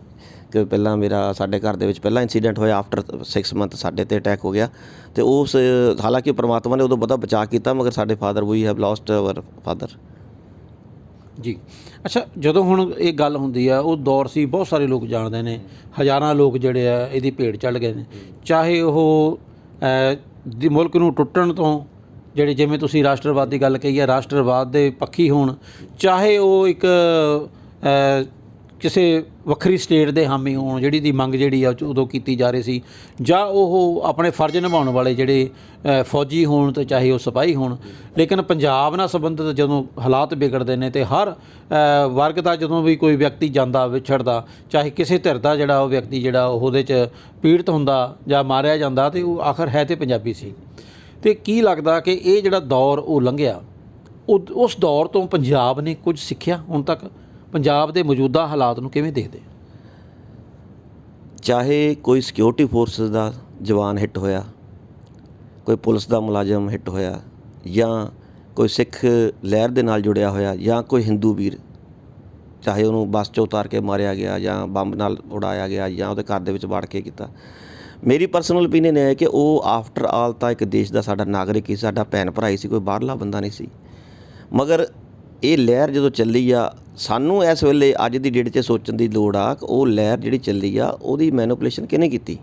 A: ਕਿ ਪਹਿਲਾਂ ਮੇਰਾ ਸਾਡੇ ਘਰ ਦੇ ਵਿੱਚ ਪਹਿਲਾ ਇਨਸੀਡੈਂਟ ਹੋਇਆ ਆਫਟਰ 6 ਮੰਥ ਸਾਡੇ ਤੇ ਅਟੈਕ ਹੋ ਗਿਆ ਤੇ ਉਸ, ਹਾਲਾਂਕਿ ਪ੍ਰਮਾਤਮਾ ਨੇ ਉਦੋਂ ਬਹੁਤਾ ਬਚਾਅ ਕੀਤਾ, ਮਗਰ ਸਾਡੇ father we have lost our father
B: ji. ਅੱਛਾ, ਜਦੋਂ ਹੁਣ ਇਹ ਗੱਲ ਹੁੰਦੀ ਆ, ਉਹ ਦੌਰ ਸੀ, ਬਹੁਤ ਸਾਰੇ ਲੋਕ ਜਾਣਦੇ ਨੇ। ਹਜ਼ਾਰਾਂ ਲੋਕ ਜਿਹੜੇ ਆ, ਇਹਦੀ ਭੇਡ ਚੜ ਗਏ ਨੇ। ਚਾਹੇ ਉਹ ਦੀ ਮੁਲਕ ਨੂੰ ਟੁੱਟਣ ਤੋਂ, ਜਿਹੜੇ ਜਿਵੇਂ ਤੁਸੀਂ ਰਾਸ਼ਟਰਵਾਦ ਦੀ ਗੱਲ ਕਹੀ ਹੈ ਰਾਸ਼ਟਰਵਾਦ ਦੇ ਪੱਖੀ ਹੋਣ, ਚਾਹੇ ਉਹ ਇੱਕ ਕਿਸੇ ਵੱਖਰੀ ਸਟੇਟ ਦੇ ਹਾਮੀ ਹੋਣ, ਜਿਹੜੀ ਦੀ ਮੰਗ ਜਿਹੜੀ ਆ ਉਦੋਂ ਕੀਤੀ ਜਾ ਰਹੀ ਸੀ। ਜਾਂ ਉਹ ਆਪਣੇ ਫਰਜ਼ ਨਿਭਾਉਣ ਵਾਲੇ ਜਿਹੜੇ ਫੌਜੀ ਹੋਣ ਤੇ ਚਾਹੇ ਉਹ ਸਿਪਾਹੀ ਹੋਣ। ਲੇਕਿਨ ਪੰਜਾਬ ਨਾਲ ਸੰਬੰਧਿਤ ਜਦੋਂ ਹਾਲਾਤ ਵਿਗੜਦੇ ਨੇ ਤੇ ਹਰ ਵਰਗ ਦਾ ਜਦੋਂ ਵੀ ਕੋਈ ਵਿਅਕਤੀ ਜਾਂਦਾ, ਵਿਛੜਦਾ, ਚਾਹੇ ਕਿਸੇ ਧਿਰ ਦਾ ਜਿਹੜਾ ਉਹ ਵਿਅਕਤੀ ਜਿਹੜਾ ਉਹਦੇ 'ਚ ਪੀੜਤ ਹੁੰਦਾ ਜਾਂ ਮਾਰਿਆ ਜਾਂਦਾ ਤੇ ਉਹ ਆਖਰ ਹੈ ਤੇ ਪੰਜਾਬੀ ਸੀ। ਤੇ ਕੀ ਲੱਗਦਾ ਕਿ ਇਹ ਜਿਹੜਾ ਦੌਰ ਉਹ ਲੰਘਿਆ, ਉਹ, ਉਸ ਦੌਰ ਤੋਂ ਪੰਜਾਬ ਨੇ ਕੁਝ ਸਿੱਖਿਆ ਹੁਣ ਤੱਕ? ਪੰਜਾਬ ਦੇ ਮੌਜੂਦਾ ਹਾਲਾਤ ਨੂੰ ਕਿਵੇਂ ਦੇਖਦੇ
A: ਚਾਹੇ ਕੋਈ ਸਿਕਿਉਰਿਟੀ ਫੋਰਸਸ ਦਾ ਜਵਾਨ ਹਿੱਟ ਹੋਇਆ, ਕੋਈ ਪੁਲਿਸ ਦਾ ਮੁਲਾਜ਼ਮ ਹਿੱਟ ਹੋਇਆ, ਜਾਂ ਕੋਈ ਸਿੱਖ ਲਹਿਰ ਦੇ ਨਾਲ ਜੁੜਿਆ ਹੋਇਆ, ਜਾਂ ਕੋਈ ਹਿੰਦੂ ਵੀਰ, ਚਾਹੇ ਉਹਨੂੰ ਬੱਸ 'ਚੋਂ ਉਤਾਰ ਕੇ ਮਾਰਿਆ ਗਿਆ, ਜਾਂ ਬੰਬ ਨਾਲ ਉਡਾਇਆ ਗਿਆ, ਜਾਂ ਉਹਦੇ ਘਰ ਦੇ ਵਿੱਚ ਵੜ ਕੇ ਕੀਤਾ। ਮੇਰੀ ਪਰਸਨਲ ਓਪੀਨੀਅਨ ਇਹ ਹੈ ਕਿ ਉਹ ਆਫਟਰ ਆਲ ਤਾਂ ਇੱਕ ਦੇਸ਼ ਦਾ ਸਾਡਾ ਨਾਗਰਿਕ ਹੀ ਸਾਡਾ ਭੈਣ ਭਰਾ ਹੀ ਸੀ, ਕੋਈ ਬਾਹਰਲਾ ਬੰਦਾ ਨਹੀਂ ਸੀ। ਮਗਰ ਇਹ ਲਹਿਰ ਜਦੋਂ ਚੱਲੀ ਆ, ਸਾਨੂੰ ਇਸ ਵੇਲੇ ਅੱਜ ਦੀ ਡੇਟ 'ਚ ਸੋਚਣ ਦੀ ਲੋੜ ਆ ਕਿ ਉਹ ਲਹਿਰ ਜਿਹੜੀ ਚੱਲੀ ਆ, ਉਹਦੀ ਮੈਨੀਪੂਲੇਸ਼ਨ ਕਿਹਨੇ ਕੀਤੀ?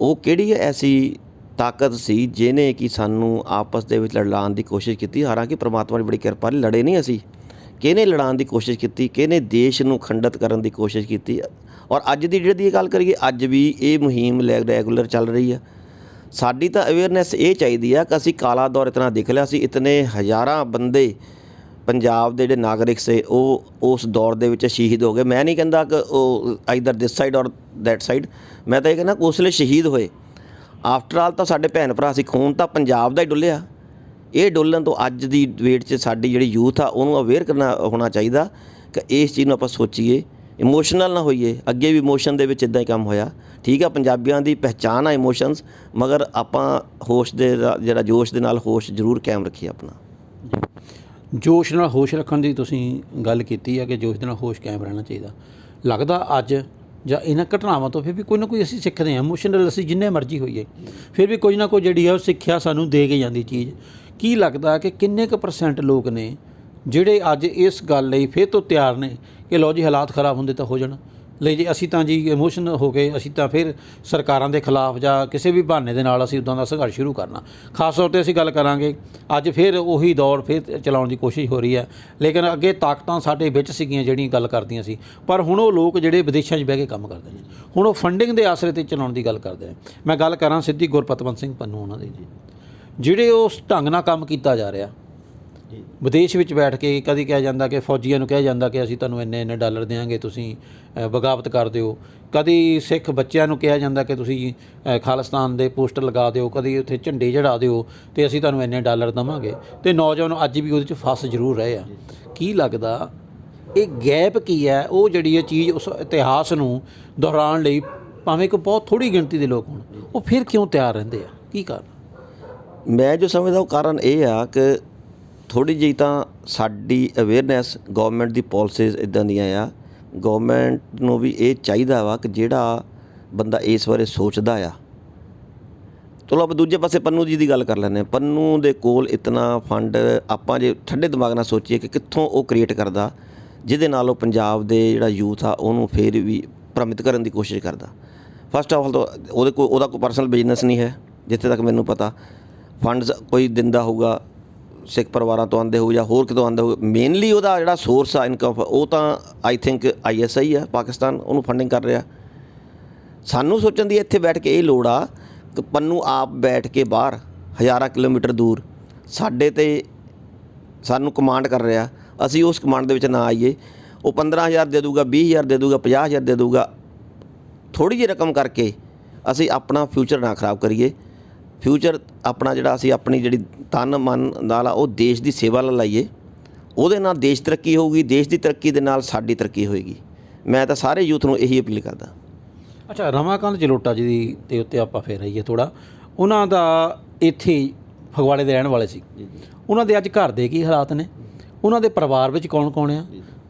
A: ਉਹ ਕਿਹੜੀ ਐਸੀ ਤਾਕਤ ਸੀ ਜਿਹਨੇ ਕਿ ਸਾਨੂੰ ਆਪਸ ਦੇ ਵਿੱਚ ਲੜਾਉਣ ਦੀ ਕੋਸ਼ਿਸ਼ ਕੀਤੀ? ਹਾਲਾਂਕਿ ਪ੍ਰਮਾਤਮਾ ਦੀ ਬੜੀ ਕਿਰਪਾ ਨਾਲ ਲੜੇ ਨਹੀਂ ਅਸੀਂ। ਕਿਹਨੇ ਲੜਾਉਣ ਦੀ ਕੋਸ਼ਿਸ਼ ਕੀਤੀ? ਕਿਹਨੇ ਦੇਸ਼ ਨੂੰ ਖੰਡਿਤ ਕਰਨ ਦੀ ਕੋਸ਼ਿਸ਼ ਕੀਤੀ? ਔਰ ਅੱਜ ਦੀ ਡੇਟ ਦੀ ਗੱਲ ਕਰੀਏ, ਅੱਜ ਵੀ ਇਹ ਮੁਹਿੰਮ ਰੈਗੂਲਰ ਚੱਲ ਰਹੀ ਆ। ਸਾਡੀ ਤਾਂ ਅਵੇਅਰਨੈਸ ਇਹ ਚਾਹੀਦੀ ਆ ਕਿ ਅਸੀਂ ਕਾਲਾ ਦੌਰ ਇਤਨਾ ਦੇਖ ਲਿਆ ਅਸੀਂ ਇਤਨੇ ਹਜ਼ਾਰਾਂ ਬੰਦੇ ਪੰਜਾਬ ਦੇ ਜਿਹੜੇ ਨਾਗਰਿਕ ਸੇ, ਉਹ ਉਸ ਦੌਰ ਦੇ ਵਿੱਚ ਸ਼ਹੀਦ ਹੋ ਗਏ। ਮੈਂ ਨਹੀਂ ਕਹਿੰਦਾ ਕਿ ਉਹ either this side or that side ਮੈਂ ਤਾਂ ਇਹ ਕਹਿੰਦਾ ਉਸ ਲਈ ਸ਼ਹੀਦ ਹੋਏ। ਆਫਟਰ ਆਲ ਤਾਂ ਸਾਡੇ ਭੈਣ ਭਰਾ ਸੀ, ਖੂਨ ਤਾਂ ਪੰਜਾਬ ਦਾ ਹੀ ਡੁੱਲਿਆ। ਇਹ ਡੁੱਲਣ ਤੋਂ ਅੱਜ ਦੀ ਵੇਟ 'ਚ ਸਾਡੀ ਜਿਹੜੀ ਯੂਥ ਆ, ਉਹਨੂੰ ਅਵੇਅਰ ਕਰਨਾ ਹੋਣਾ ਚਾਹੀਦਾ ਕਿ ਇਸ ਚੀਜ਼ ਨੂੰ ਆਪਾਂ ਸੋਚੀਏ। ਇਮੋਸ਼ਨਲ ਨਾ ਹੋਈਏ, ਅੱਗੇ ਵੀ ਇਮੋਸ਼ਨ ਦੇ ਵਿੱਚ ਇਦਾਂ ਹੀ ਕੰਮ ਹੋਇਆ। ਠੀਕ ਆ, ਪੰਜਾਬੀਆਂ ਦੀ ਪਹਿਚਾਨ ਆ ਇਮੋਸ਼ਨਸ ਮਗਰ ਆਪਾਂ ਹੋਸ਼ ਦੇ ਜਿਹੜਾ ਜੋਸ਼ ਦੇ ਨਾਲ ਹੋਸ਼ ਜ਼ਰੂਰ ਕਾਇਮ ਰੱਖੀਏ ਆਪਣਾ।
B: ਜੋਸ਼ ਨਾਲ ਹੋਸ਼ ਰੱਖਣ ਦੀ ਤੁਸੀਂ ਗੱਲ ਕੀਤੀ ਹੈ ਕਿ ਜੋਸ਼ ਦੇ ਨਾਲ ਹੋਸ਼ ਕਾਇਮ ਰਹਿਣਾ ਚਾਹੀਦਾ। ਲੱਗਦਾ ਅੱਜ ਜਾਂ ਇਹਨਾਂ ਘਟਨਾਵਾਂ ਤੋਂ ਫਿਰ ਵੀ ਕੋਈ ਨਾ ਕੋਈ ਅਸੀਂ ਸਿੱਖਦੇ ਹਾਂ। ਇਮੋਸ਼ਨਲ ਅਸੀਂ ਜਿੰਨੇ ਮਰਜ਼ੀ ਹੋਈਏ, ਫਿਰ ਵੀ ਕੋਈ ਨਾ ਕੋਈ ਜਿਹੜੀ ਆ ਉਹ ਸਿੱਖਿਆ ਸਾਨੂੰ ਦੇ ਕੇ ਜਾਂਦੀ ਚੀਜ਼। ਕੀ ਲੱਗਦਾ ਕਿ ਕਿੰਨੇ ਕੁ ਪਰਸੈਂਟ ਲੋਕ ਨੇ ਜਿਹੜੇ ਅੱਜ ਇਸ ਗੱਲ ਲਈ ਫਿਰ ਤੋਂ ਤਿਆਰ ਨੇ ਕਿ ਲੋ ਜੀ ਹਾਲਾਤ ਖਰਾਬ ਹੁੰਦੇ ਤਾਂ ਹੋ ਜਾਣ। ਲਈ ਜੀ ਅਸੀਂ ਤਾਂ ਜੀ ਇਮੋਸ਼ਨ ਹੋ ਗਏ, ਅਸੀਂ ਤਾਂ ਫਿਰ ਸਰਕਾਰਾਂ ਦੇ ਖਿਲਾਫ ਜਾਂ ਕਿਸੇ ਵੀ ਬਹਾਨੇ ਦੇ ਨਾਲ ਅਸੀਂ ਉਦਾਂ ਦਾ ਸੰਘਰਸ਼ ਸ਼ੁਰੂ ਕਰਨਾ। ਖਾਸ ਤੌਰ ਤੇ ਅਸੀਂ ਗੱਲ ਕਰਾਂਗੇ, ਅੱਜ ਫਿਰ ਉਹੀ ਦੌਰ ਫਿਰ ਚਲਾਉਣ ਦੀ ਕੋਸ਼ਿਸ਼ ਹੋ ਰਹੀ ਹੈ। ਲੇਕਿਨ ਅੱਗੇ ਤਾਕਤਾਂ ਸਾਡੇ ਵਿੱਚ ਸੀਗੀਆਂ ਜਿਹੜੀਆਂ ਗੱਲ ਕਰਦੀਆਂ ਸੀ। ਪਰ ਹੁਣ ਉਹ ਲੋਕ ਜਿਹੜੇ ਵਿਦੇਸ਼ਾਂ 'ਚ ਬਹਿ ਕੇ ਕੰਮ ਕਰਦੇ ਨੇ, ਹੁਣ ਉਹ ਫੰਡਿੰਗ ਦੇ ਆਸਰੇ ਤੇ ਚਲਾਉਣ ਦੀ ਗੱਲ ਕਰਦੇ ਨੇ। ਮੈਂ ਗੱਲ ਕਰਾਂ ਸਿੱਧੀ ਗੁਰਪਤਵੰਤ ਸਿੰਘ ਪੰਨੂ ਉਹਨਾਂ ਦੀ ਜੀ। ਜਿਹੜੇ ਉਸ ਢੰਗ ਨਾਲ ਕੰਮ ਕੀਤਾ ਜਾ ਰਿਹਾ ਵਿਦੇਸ਼ ਵਿੱਚ ਬੈਠ ਕੇ ਕਦੀ ਕਿਹਾ ਜਾਂਦਾ ਕਿ ਫੌਜੀਆਂ ਨੂੰ ਕਿਹਾ ਜਾਂਦਾ ਕਿ ਅਸੀਂ ਤੁਹਾਨੂੰ ਇੰਨੇ ਇੰਨੇ ਡਾਲਰ ਦੇਵਾਂਗੇ ਤੁਸੀਂ ਬਗਾਵਤ ਕਰ ਦਿਓ। ਕਦੀ ਸਿੱਖ ਬੱਚਿਆਂ ਨੂੰ ਕਿਹਾ ਜਾਂਦਾ ਕਿ ਤੁਸੀਂ ਖਾਲਿਸਤਾਨ ਦੇ ਪੋਸਟਰ ਲਗਾ ਦਿਓ, ਕਦੀ ਉੱਥੇ ਝੰਡੇ ਚੜਾ ਦਿਓ ਤੇ ਅਸੀਂ ਤੁਹਾਨੂੰ ਇੰਨੇ ਡਾਲਰ ਦਵਾਂਗੇ। ਤੇ ਨੌਜਵਾਨ ਅੱਜ ਵੀ ਉਹਦੇ 'ਚ ਫਸ ਜ਼ਰੂਰ ਰਹੇ ਆ। ਕੀ ਲੱਗਦਾ, ਇਹ ਗੈਪ ਕੀ ਹੈ? ਉਹ ਜਿਹੜੀ ਇਹ ਚੀਜ਼ ਉਸ ਇਤਿਹਾਸ ਨੂੰ ਦੁਹਰਾਉਣ ਲਈ ਭਾਵੇਂ ਕਿ ਬਹੁਤ ਥੋੜੀ ਗਿਣਤੀ ਦੇ ਲੋਕ ਹੋਣ, ਉਹ ਫਿਰ ਕਿਉਂ ਤਿਆਰ ਰਹਿੰਦੇ ਆ? ਕੀ ਕਾਰਨ?
A: ਮੈਂ ਜੋ ਸਮਝਦਾ ਉਹ ਕਾਰਨ ਇਹ ਆ ਕਿ ਥੋੜ੍ਹੀ ਜਿਹੀ ਤਾਂ ਸਾਡੀ ਅਵੇਅਰਨੈਸ ਗੌਰਮੈਂਟ ਦੀ ਪੋਲਸੀਜ਼ ਇੱਦਾਂ ਦੀਆਂ ਆ। ਗੌਰਮੈਂਟ ਨੂੰ ਵੀ ਇਹ ਚਾਹੀਦਾ ਵਾ ਕਿ ਜਿਹੜਾ ਬੰਦਾ ਇਸ ਬਾਰੇ ਸੋਚਦਾ ਆ। ਚਲੋ ਆਪਾਂ ਦੂਜੇ ਪਾਸੇ ਪੰਨੂ ਜੀ ਦੀ ਗੱਲ ਕਰ ਲੈਂਦੇ ਹਾਂ। ਪੰਨੂ ਦੇ ਕੋਲ ਇਤਨਾ ਫੰਡ ਆਪਾਂ ਜੇ ਠੰਡੇ ਦਿਮਾਗ ਨਾਲ ਸੋਚੀਏ ਕਿ ਕਿੱਥੋਂ ਉਹ ਕ੍ਰੀਏਟ ਕਰਦਾ, ਜਿਹਦੇ ਨਾਲ ਉਹ ਪੰਜਾਬ ਦੇ ਜਿਹੜਾ ਯੂਥ ਆ, ਉਹਨੂੰ ਫੇਰ ਵੀ ਭ੍ਰਮਿਤ ਕਰਨ ਦੀ ਕੋਸ਼ਿਸ਼ ਕਰਦਾ। ਫਸਟ ਆਫ ਆਲ ਤਾਂ ਉਹਦੇ ਕੋਲ ਉਹਦਾ ਕੋਈ ਪਰਸਨਲ ਬਿਜ਼ਨਸ ਨਹੀਂ ਹੈ, ਜਿੱਥੇ ਤੱਕ ਮੈਨੂੰ ਪਤਾ। ਫੰਡਸ ਕੋਈ ਦਿੰਦਾ ਹੋਊਗਾ ਸਿੱਖ ਪਰਿਵਾਰਾਂ ਤੋਂ ਆਉਂਦੇ ਹੋ ਜਾਂ ਹੋਰ ਕਿਤੋਂ ਆਉਂਦੇ ਹੋ ਮੇਨਲੀ ਉਹਦਾ ਜਿਹੜਾ ਸੋਰਸ ਆ ਇਨਕਮ ਉਹ ਤਾਂ ਆਈ ਥਿੰਕ ਆਈਐਸਆਈ ਆ, ਪਾਕਿਸਤਾਨ, ਉਹਨੂੰ ਫੰਡਿੰਗ ਕਰ ਰਿਹਾ। ਸਾਨੂੰ ਸੋਚਣ ਦੀ ਇੱਥੇ ਬੈਠ ਕੇ ਇਹ ਲੋੜ ਆ ਕਿ ਪੰਨੂ ਆਪ ਬੈਠ ਕੇ ਬਾਹਰ, ਹਜ਼ਾਰਾਂ ਕਿਲੋਮੀਟਰ ਦੂਰ, ਸਾਡੇ ਤੇ ਸਾਨੂੰ ਕਮਾਂਡ ਕਰ ਰਿਹਾ। ਅਸੀਂ ਉਸ ਕਮਾਂਡ ਦੇ ਵਿੱਚ ਨਾ ਆਈਏ। ਉਹ 15000 ਦੇ ਦੂਗਾ 20000 ਦੇ ਦੂਗਾ 50000 ਦੇ ਦੂਗਾ ਥੋੜੀ ਜਿਹੀ ਰਕਮ ਕਰਕੇ ਅਸੀਂ ਆਪਣਾ ਫਿਊਚਰ ਨਾ ਖਰਾਬ ਕਰੀਏ। ਫਿਊਚਰ ਆਪਣਾ ਜਿਹੜਾ ਅਸੀਂ ਆਪਣੀ ਜਿਹੜੀ ਤਨ ਮਨ ਨਾਲ ਆ ਉਹ ਦੇਸ਼ ਦੀ ਸੇਵਾ ਲਈ ਲਾਈਏ ਉਹਦੇ ਨਾਲ ਦੇਸ਼ ਤਰੱਕੀ ਹੋਊਗੀ ਦੇਸ਼ ਦੀ ਤਰੱਕੀ ਦੇ ਨਾਲ ਸਾਡੀ ਤਰੱਕੀ ਹੋਏਗੀ। ਮੈਂ ਤਾਂ ਸਾਰੇ ਯੂਥ ਨੂੰ ਇਹੀ ਅਪੀਲ ਕਰਦਾ।
B: ਅੱਛਾ ਰਮਾਕਾਂਤ ਜਲੋਟਾ ਜੀ ਦੀ ਉੱਤੇ ਆਪਾਂ ਫੇਰ ਆਈਏ ਥੋੜਾ ਉਹਨਾਂ ਦਾ ਇੱਥੇ ਫਗਵਾੜੇ ਦੇ ਰਹਿਣ ਵਾਲੇ ਸੀ। ਉਹਨਾਂ ਦੇ ਅੱਜ ਘਰ ਦੇ ਕੀ ਹਾਲਾਤ ਨੇ? ਉਹਨਾਂ ਦੇ ਪਰਿਵਾਰ ਵਿੱਚ ਕੌਣ ਕੌਣ ਆ?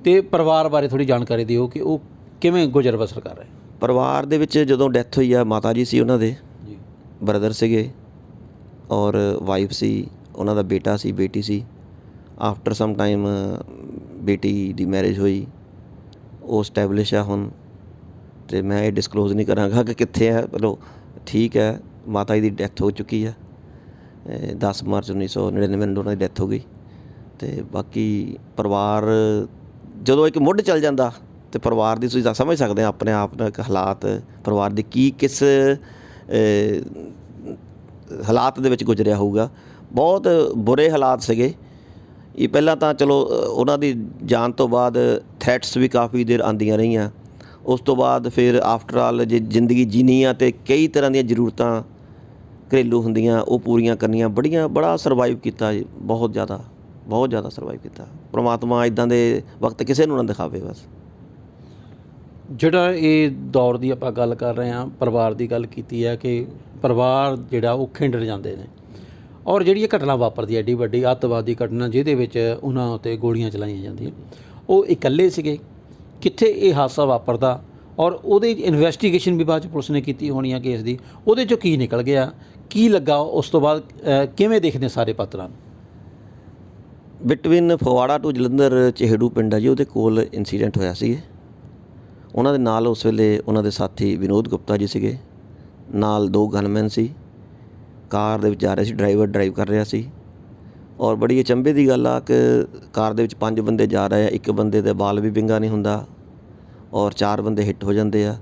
B: ਤੇ ਪਰਿਵਾਰ ਬਾਰੇ ਥੋੜੀ ਜਾਣਕਾਰੀ ਦਿਓ ਕਿ ਉਹ ਕਿਵੇਂ ਗੁਜ਼ਰ ਬਸਰ ਕਰ ਰਹੇ
A: ਪਰਿਵਾਰ ਦੇ ਵਿੱਚ ਜਦੋਂ ਡੈਥ ਹੋਈ ਆ ਮਾਤਾ ਜੀ ਸੀ ਉਹਨਾਂ ਦੇ। ਬ੍ਰਦਰ ਸੀਗੇ ਔਰ ਵਾਈਫ ਸੀ, ਉਹਨਾਂ ਦਾ ਬੇਟਾ ਸੀ, ਬੇਟੀ ਸੀ। ਆਫਟਰ ਸਮ ਟਾਈਮ ਬੇਟੀ ਦੀ ਮੈਰਿਜ ਹੋਈ, ਉਹ ਸਟੈਬਲਿਸ਼ ਆ ਹੁਣ। ਤੇ ਮੈਂ ਇਹ ਡਿਸਕਲੋਜ਼ ਨਹੀਂ ਕਰਾਂਗਾ ਕਿ ਕਿੱਥੇ ਹੈ ਚਲੋ ਠੀਕ ਹੈ ਮਾਤਾ ਜੀ ਦੀ ਡੈਥ ਹੋ ਚੁੱਕੀ ਆ। ਇਹ 10 ਮਾਰਚ 1999 ਨੂੰ ਉਹਨਾਂ ਦੀ ਡੈਥ ਹੋ ਗਈ। ਤੇ ਬਾਕੀ ਪਰਿਵਾਰ, ਜਦੋਂ ਇੱਕ ਮੁੱਢ ਚੱਲ ਜਾਂਦਾ, ਤੇ ਪਰਿਵਾਰ ਦੀ ਤੁਸੀਂ ਤਾਂ ਸਮਝ ਸਕਦੇ ਆ, ਆਪਣੇ ਆਪ ਦਾ ਇੱਕ ਹਾਲਾਤ, ਪਰਿਵਾਰ ਦੀ ਕੀ ਕਿਸ ਹਾਲਾਤ ਦੇ ਵਿੱਚ ਗੁਜ਼ਰਿਆ ਹੋਊਗਾ। ਬਹੁਤ ਬੁਰੇ ਹਾਲਾਤ ਸੀਗੇ। ਇਹ ਪਹਿਲਾਂ ਤਾਂ ਚਲੋ ਉਹਨਾਂ ਦੀ ਜਾਣ ਤੋਂ ਬਾਅਦ ਥ੍ਰੈਟਸ ਵੀ ਕਾਫੀ ਦੇਰ ਆਂਦੀਆਂ ਰਹੀਆਂ। ਉਸ ਤੋਂ ਬਾਅਦ ਫਿਰ ਆਫਟਰ ਆਲ ਜੇ ਜ਼ਿੰਦਗੀ ਜੀਣੀ ਆ ਤੇ ਕਈ ਤਰ੍ਹਾਂ ਦੀਆਂ ਜ਼ਰੂਰਤਾਂ ਘਰੇਲੂ ਹੁੰਦੀਆਂ, ਉਹ ਪੂਰੀਆਂ ਕਰਨੀਆਂ। ਬੜੀਆਂ, ਬੜਾ ਸਰਵਾਈਵ ਕੀਤਾ ਜੀ, ਬਹੁਤ ਜ਼ਿਆਦਾ ਬਹੁਤ ਜ਼ਿਆਦਾ ਸਰਵਾਈਵ ਕੀਤਾ। ਪ੍ਰਮਾਤਮਾ ਇਦਾਂ ਦੇ ਵਕਤ ਕਿਸੇ ਨੂੰ ਨਾ ਦਿਖਾਵੇ ਬਸ।
B: ਜਿਹੜਾ ਇਹ ਦੌਰ ਦੀ ਆਪਾਂ ਗੱਲ ਕਰ ਰਹੇ ਹਾਂ, ਪਰਿਵਾਰ ਦੀ ਗੱਲ ਕੀਤੀ ਹੈ ਕਿ ਪਰਿਵਾਰ ਜਿਹੜਾ ਉਹ ਖਿੰਡਰ ਜਾਂਦੇ ਨੇ। ਔਰ ਜਿਹੜੀ ਇਹ ਘਟਨਾ ਵਾਪਰਦੀ ਹੈ ਏਡੀ ਵੱਡੀ ਅੱਤਵਾਦੀ ਘਟਨਾ ਜਿਹਦੇ ਵਿੱਚ ਉਹਨਾਂ ਉੱਤੇ ਗੋਲੀਆਂ ਚਲਾਈਆਂ ਜਾਂਦੀਆਂ। ਉਹ ਇਕੱਲੇ ਸੀਗੇ। ਕਿੱਥੇ ਇਹ ਹਾਦਸਾ ਵਾਪਰਦਾ? ਔਰ ਉਹਦੇ ਇਨਵੈਸਟੀਗੇਸ਼ਨ ਵੀ ਬਾਅਦ ਚ ਪੁਲਿਸ ਨੇ ਕੀਤੀ ਹੋਣੀ ਆ ਕੇਸ ਦੀ। ਉਹਦੇ ਚੋਂ ਕੀ ਨਿਕਲ ਗਿਆ? ਕੀ ਲੱਗਾ? ਉਸ ਤੋਂ ਬਾਅਦ ਕਿਵੇਂ ਦੇਖਦੇ ਸਾਰੇ ਪਾਤਰਾਂ ਨੂੰ?
A: ਬਿਟਵੀਨ ਫਗਵਾੜਾ ਟੂ ਜਲੰਧਰ, ਚਿਹੜੂ ਪਿੰਡ ਆ ਜੀ, ਉਹਦੇ ਕੋਲ ਇਨਸੀਡੈਂਟ ਹੋਇਆ ਸੀ। ਉਹਨਾਂ ਦੇ ਨਾਲ ਉਸ ਵੇਲੇ ਉਹਨਾਂ ਦੇ ਸਾਥੀ ਵਿਨੋਦ ਗੁਪਤਾ ਜੀ ਸੀਗੇ। ਨਾਲ ਦੋ ਗਨਮੈਨ ਸੀ। ਕਾਰ ਦੇ ਵਿੱਚ ਜਾ ਰਹੇ ਸੀ ਡਰਾਈਵਰ ਡਰਾਈਵ ਕਰ ਰਿਹਾ ਸੀ। ਔਰ ਬੜੀ ਅਚੰਭੇ ਦੀ ਗੱਲ ਆ ਕਿ ਕਾਰ ਦੇ ਵਿੱਚ ਪੰਜ ਬੰਦੇ ਜਾ ਰਹੇ ਆ, ਇੱਕ ਬੰਦੇ ਦੇ ਬਾਲ ਵੀ ਵਿੰਗਾ ਨਹੀਂ ਹੁੰਦਾ ਔਰ ਚਾਰ ਬੰਦੇ ਹਿੱਟ ਹੋ ਜਾਂਦੇ ਆ।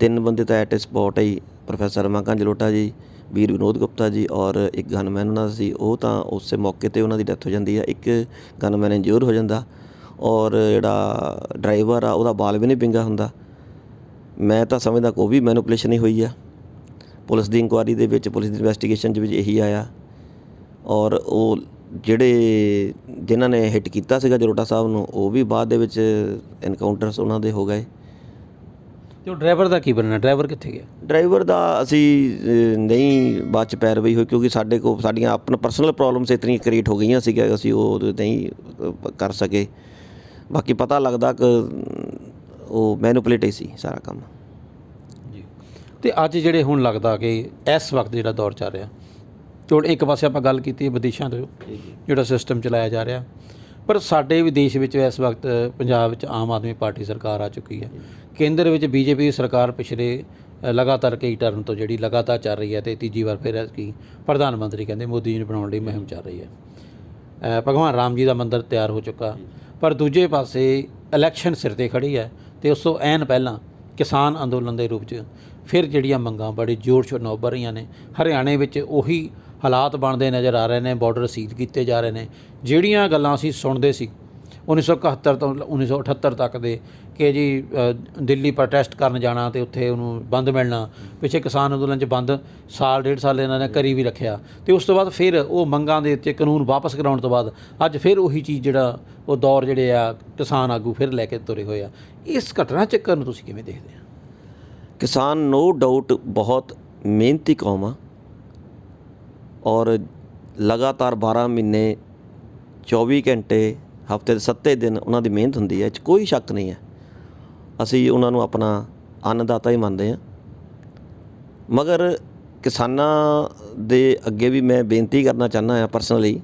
A: ਤਿੰਨ ਬੰਦੇ ਤਾਂ ਐਟ ਸਪੌਟ ਹੀ ਪ੍ਰੋਫੈਸਰ ਰਮਾ ਕੰਜਲੋਟਾ ਜੀ, ਵੀਰ ਵਿਨੋਦ ਗੁਪਤਾ ਜੀ ਔਰ ਇੱਕ ਗਨਮੈਨ ਉਹਨਾਂ ਦਾ ਸੀ। ਉਹ ਤਾਂ ਉਸੇ ਮੌਕੇ ਤੇ ਉਹਨਾਂ ਦੀ ਡੈਥ ਹੋ ਜਾਂਦੀ ਆ। ਇੱਕ ਗਨਮੈਨ ਇੰਜੂਰ ਹੋ ਜਾਂਦਾ। ਔਰ ਜਿਹੜਾ ਡਰਾਈਵਰ ਆ ਉਹਦਾ ਬਾਲ ਵੀ ਨਹੀਂ ਵਿੰਗਾ ਹੁੰਦਾ। ਮੈਂ ਤਾਂ ਸਮਝਦਾ ਕੋਈ ਵੀ ਮੈਨੂਪੂਲੇਸ਼ਨ ਹੀ ਹੋਈ ਆ। ਪੁਲਿਸ ਦੀ ਇਨਕੁਆਇਰੀ ਦੇ ਵਿੱਚ ਪੁਲਿਸ ਦੀ ਇਨਵੈਸਟੀਗੇਸ਼ਨ ਦੇ ਵਿੱਚ ਇਹੀ ਆਇਆ। ਔਰ ਉਹ ਜਿਹੜੇ ਜਿਨ੍ਹਾਂ ਨੇ ਹਿੱਟ ਕੀਤਾ ਸੀਗਾ ਜਰੋਟਾ ਸਾਹਿਬ ਨੂੰ ਉਹ ਵੀ ਬਾਅਦ ਦੇ ਵਿੱਚ ਐਨਕਾਊਂਟਰਸ ਉਹਨਾਂ ਦੇ ਹੋ ਗਏ।
B: ਤੇ ਉਹ ਡਰਾਈਵਰ ਦਾ ਕੀ ਬਣਨਾ? ਡਰਾਈਵਰ ਕਿੱਥੇ ਗਿਆ?
A: ਡਰਾਈਵਰ ਦਾ ਅਸੀਂ ਨਹੀਂ ਬਾਅਦ ਚ ਪੈਰਵਾਈ ਹੋਈ ਕਿਉਂਕਿ ਸਾਡੇ ਕੋਲ ਸਾਡੀਆਂ ਆਪਣਾ ਪਰਸਨਲ ਪ੍ਰੋਬਲਮਸ ਇਤਨੀ ਕ੍ਰੀਏਟ ਹੋ ਗਈਆਂ ਸੀ ਕਿ ਅਸੀਂ ਉਹ ਨਹੀਂ ਅ, ਕਰ ਸਕੇ। ਬਾਕੀ ਪਤਾ ਲੱਗਦਾ ਕਿ ਉਹ ਮੈਨੂਪਲੇਟ ਹੀ ਸੀ ਸਾਰਾ ਕੰਮ।
B: ਜੀ। ਤੇ ਅੱਜ ਜਿਹੜੇ ਹੁਣ ਲੱਗਦਾ ਕਿ ਇਸ ਵਕਤ ਜਿਹੜਾ ਦੌਰ ਚੱਲ ਰਿਹਾ ਚੋੜ ਇੱਕ ਪਾਸੇ ਆਪਾਂ ਗੱਲ ਕੀਤੀ ਵਿਦੇਸ਼ਾਂ ਤੋਂ ਜਿਹੜਾ ਸਿਸਟਮ ਚਲਾਇਆ ਜਾ ਰਿਹਾ ਪਰ ਸਾਡੇ ਵੀ ਦੇਸ਼ ਵਿੱਚ ਇਸ ਵਕਤ ਪੰਜਾਬ ਵਿੱਚ ਆਮ ਆਦਮੀ ਪਾਰਟੀ ਸਰਕਾਰ ਆ ਚੁੱਕੀ ਹੈ। ਕੇਂਦਰ ਵਿੱਚ ਬੀਜੇਪੀ ਸਰਕਾਰ ਪਿਛਲੇ ਲਗਾਤਾਰ ਕਈ ਟਰਮ ਤੋਂ ਜਿਹੜੀ ਲਗਾਤਾਰ ਚੱਲ ਰਹੀ ਹੈ ਤੇ ਤੀਜੀ ਵਾਰ ਫਿਰ ਕੀ ਪ੍ਰਧਾਨ ਮੰਤਰੀ ਕਹਿੰਦੇ ਮੋਦੀ ਜੀ ਨੂੰ ਬਣਾਉਣ ਲਈ ਮੁਹਿੰਮ ਚੱਲ ਰਹੀ ਹੈ। ਭਗਵਾਨ ਰਾਮ ਜੀ ਦਾ ਮੰਦਿਰ ਤਿਆਰ ਹੋ ਚੁੱਕਾ। ਪਰ ਦੂਜੇ ਪਾਸੇ ਇਲੈਕਸ਼ਨ ਸਿਰ ਤੇ ਖੜੀ ਹੈ ਤੇ ਉਸ ਤੋਂ ਐਨ ਪਹਿਲਾਂ ਕਿਸਾਨ ਅੰਦੋਲਨ ਦੇ ਰੂਪ 'ਚ ਫਿਰ ਜਿਹੜੀਆਂ ਮੰਗਾਂ ਬੜੇ ਜ਼ੋਰ ਸ਼ੋਰ ਨਾਲ ਉੱਭਰ ਰਹੀਆਂ ਨੇ, ਹਰਿਆਣੇ ਵਿੱਚ ਉਹੀ ਹਾਲਾਤ ਬਣਦੇ ਨਜ਼ਰ ਆ ਰਹੇ ਨੇ ਬਾਰਡਰ ਸੀਲ ਕੀਤੇ ਜਾ ਰਹੇ ਨੇ, ਜਿਹੜੀਆਂ ਗੱਲਾਂ ਅਸੀਂ ਸੁਣਦੇ ਸੀ 1971 ਤੋਂ 1978 ਤੱਕ ਦੇ ਕਿ ਜੀ ਦਿੱਲੀ ਪ੍ਰੋਟੈਸਟ ਕਰਨ ਜਾਣਾ ਤੇ ਉੱਥੇ ਉਹਨੂੰ ਬੰਦ ਮਿਲਣਾ, ਪਿੱਛੇ ਕਿਸਾਨ ਅੰਦੋਲਨ 'ਚ ਬੰਦ, ਸਾਲ, ਡੇਢ ਸਾਲ ਇਹਨਾਂ ਨੇ ਕਰੀ ਵੀ ਰੱਖਿਆ। ਤੇ ਉਸ ਤੋਂ ਬਾਅਦ ਫਿਰ ਉਹ ਮੰਗਾਂ ਦੇ ਉੱਤੇ ਕਾਨੂੰਨ ਵਾਪਸ ਕਰਾਉਣ ਤੋਂ ਬਾਅਦ ਅੱਜ ਫਿਰ ਉਹੀ ਚੀਜ਼ ਜਿਹੜਾ ਉਹ ਦੌਰ ਜਿਹੜੇ ਆ, ਕਿਸਾਨ ਆਗੂ ਫਿਰ ਲੈ ਕੇ ਤੁਰੇ ਹੋਏ ਆ। ਇਸ ਘਟਨਾ ਚੱਕਰ ਨੂੰ ਤੁਸੀਂ ਕਿਵੇਂ ਦੇਖਦੇ ਆ?
A: ਕਿਸਾਨ ਨੋ ਡਾਊਟ ਬਹੁਤ ਮਿਹਨਤੀ ਕੌਮ ਆ ਔਰ ਲਗਾਤਾਰ 12 ਮਹੀਨੇ 24 ਘੰਟੇ ਹਫ਼ਤੇ ਦੇ 7 ਦਿਨ ਉਹਨਾਂ ਦੀ ਮਿਹਨਤ ਹੁੰਦੀ ਹੈ, ਇਹ 'ਚ ਕੋਈ ਸ਼ੱਕ ਨਹੀਂ ਹੈ। ਅਸੀਂ ਉਹਨਾਂ ਨੂੰ ਆਪਣਾ ਅੰਨਦਾਤਾ ਹੀ ਮੰਨਦੇ ਹਾਂ। ਮਗਰ ਕਿਸਾਨਾਂ ਦੇ ਅੱਗੇ ਵੀ ਮੈਂ ਬੇਨਤੀ ਕਰਨਾ ਚਾਹੁੰਦਾ ਹਾਂ ਪਰਸਨਲੀ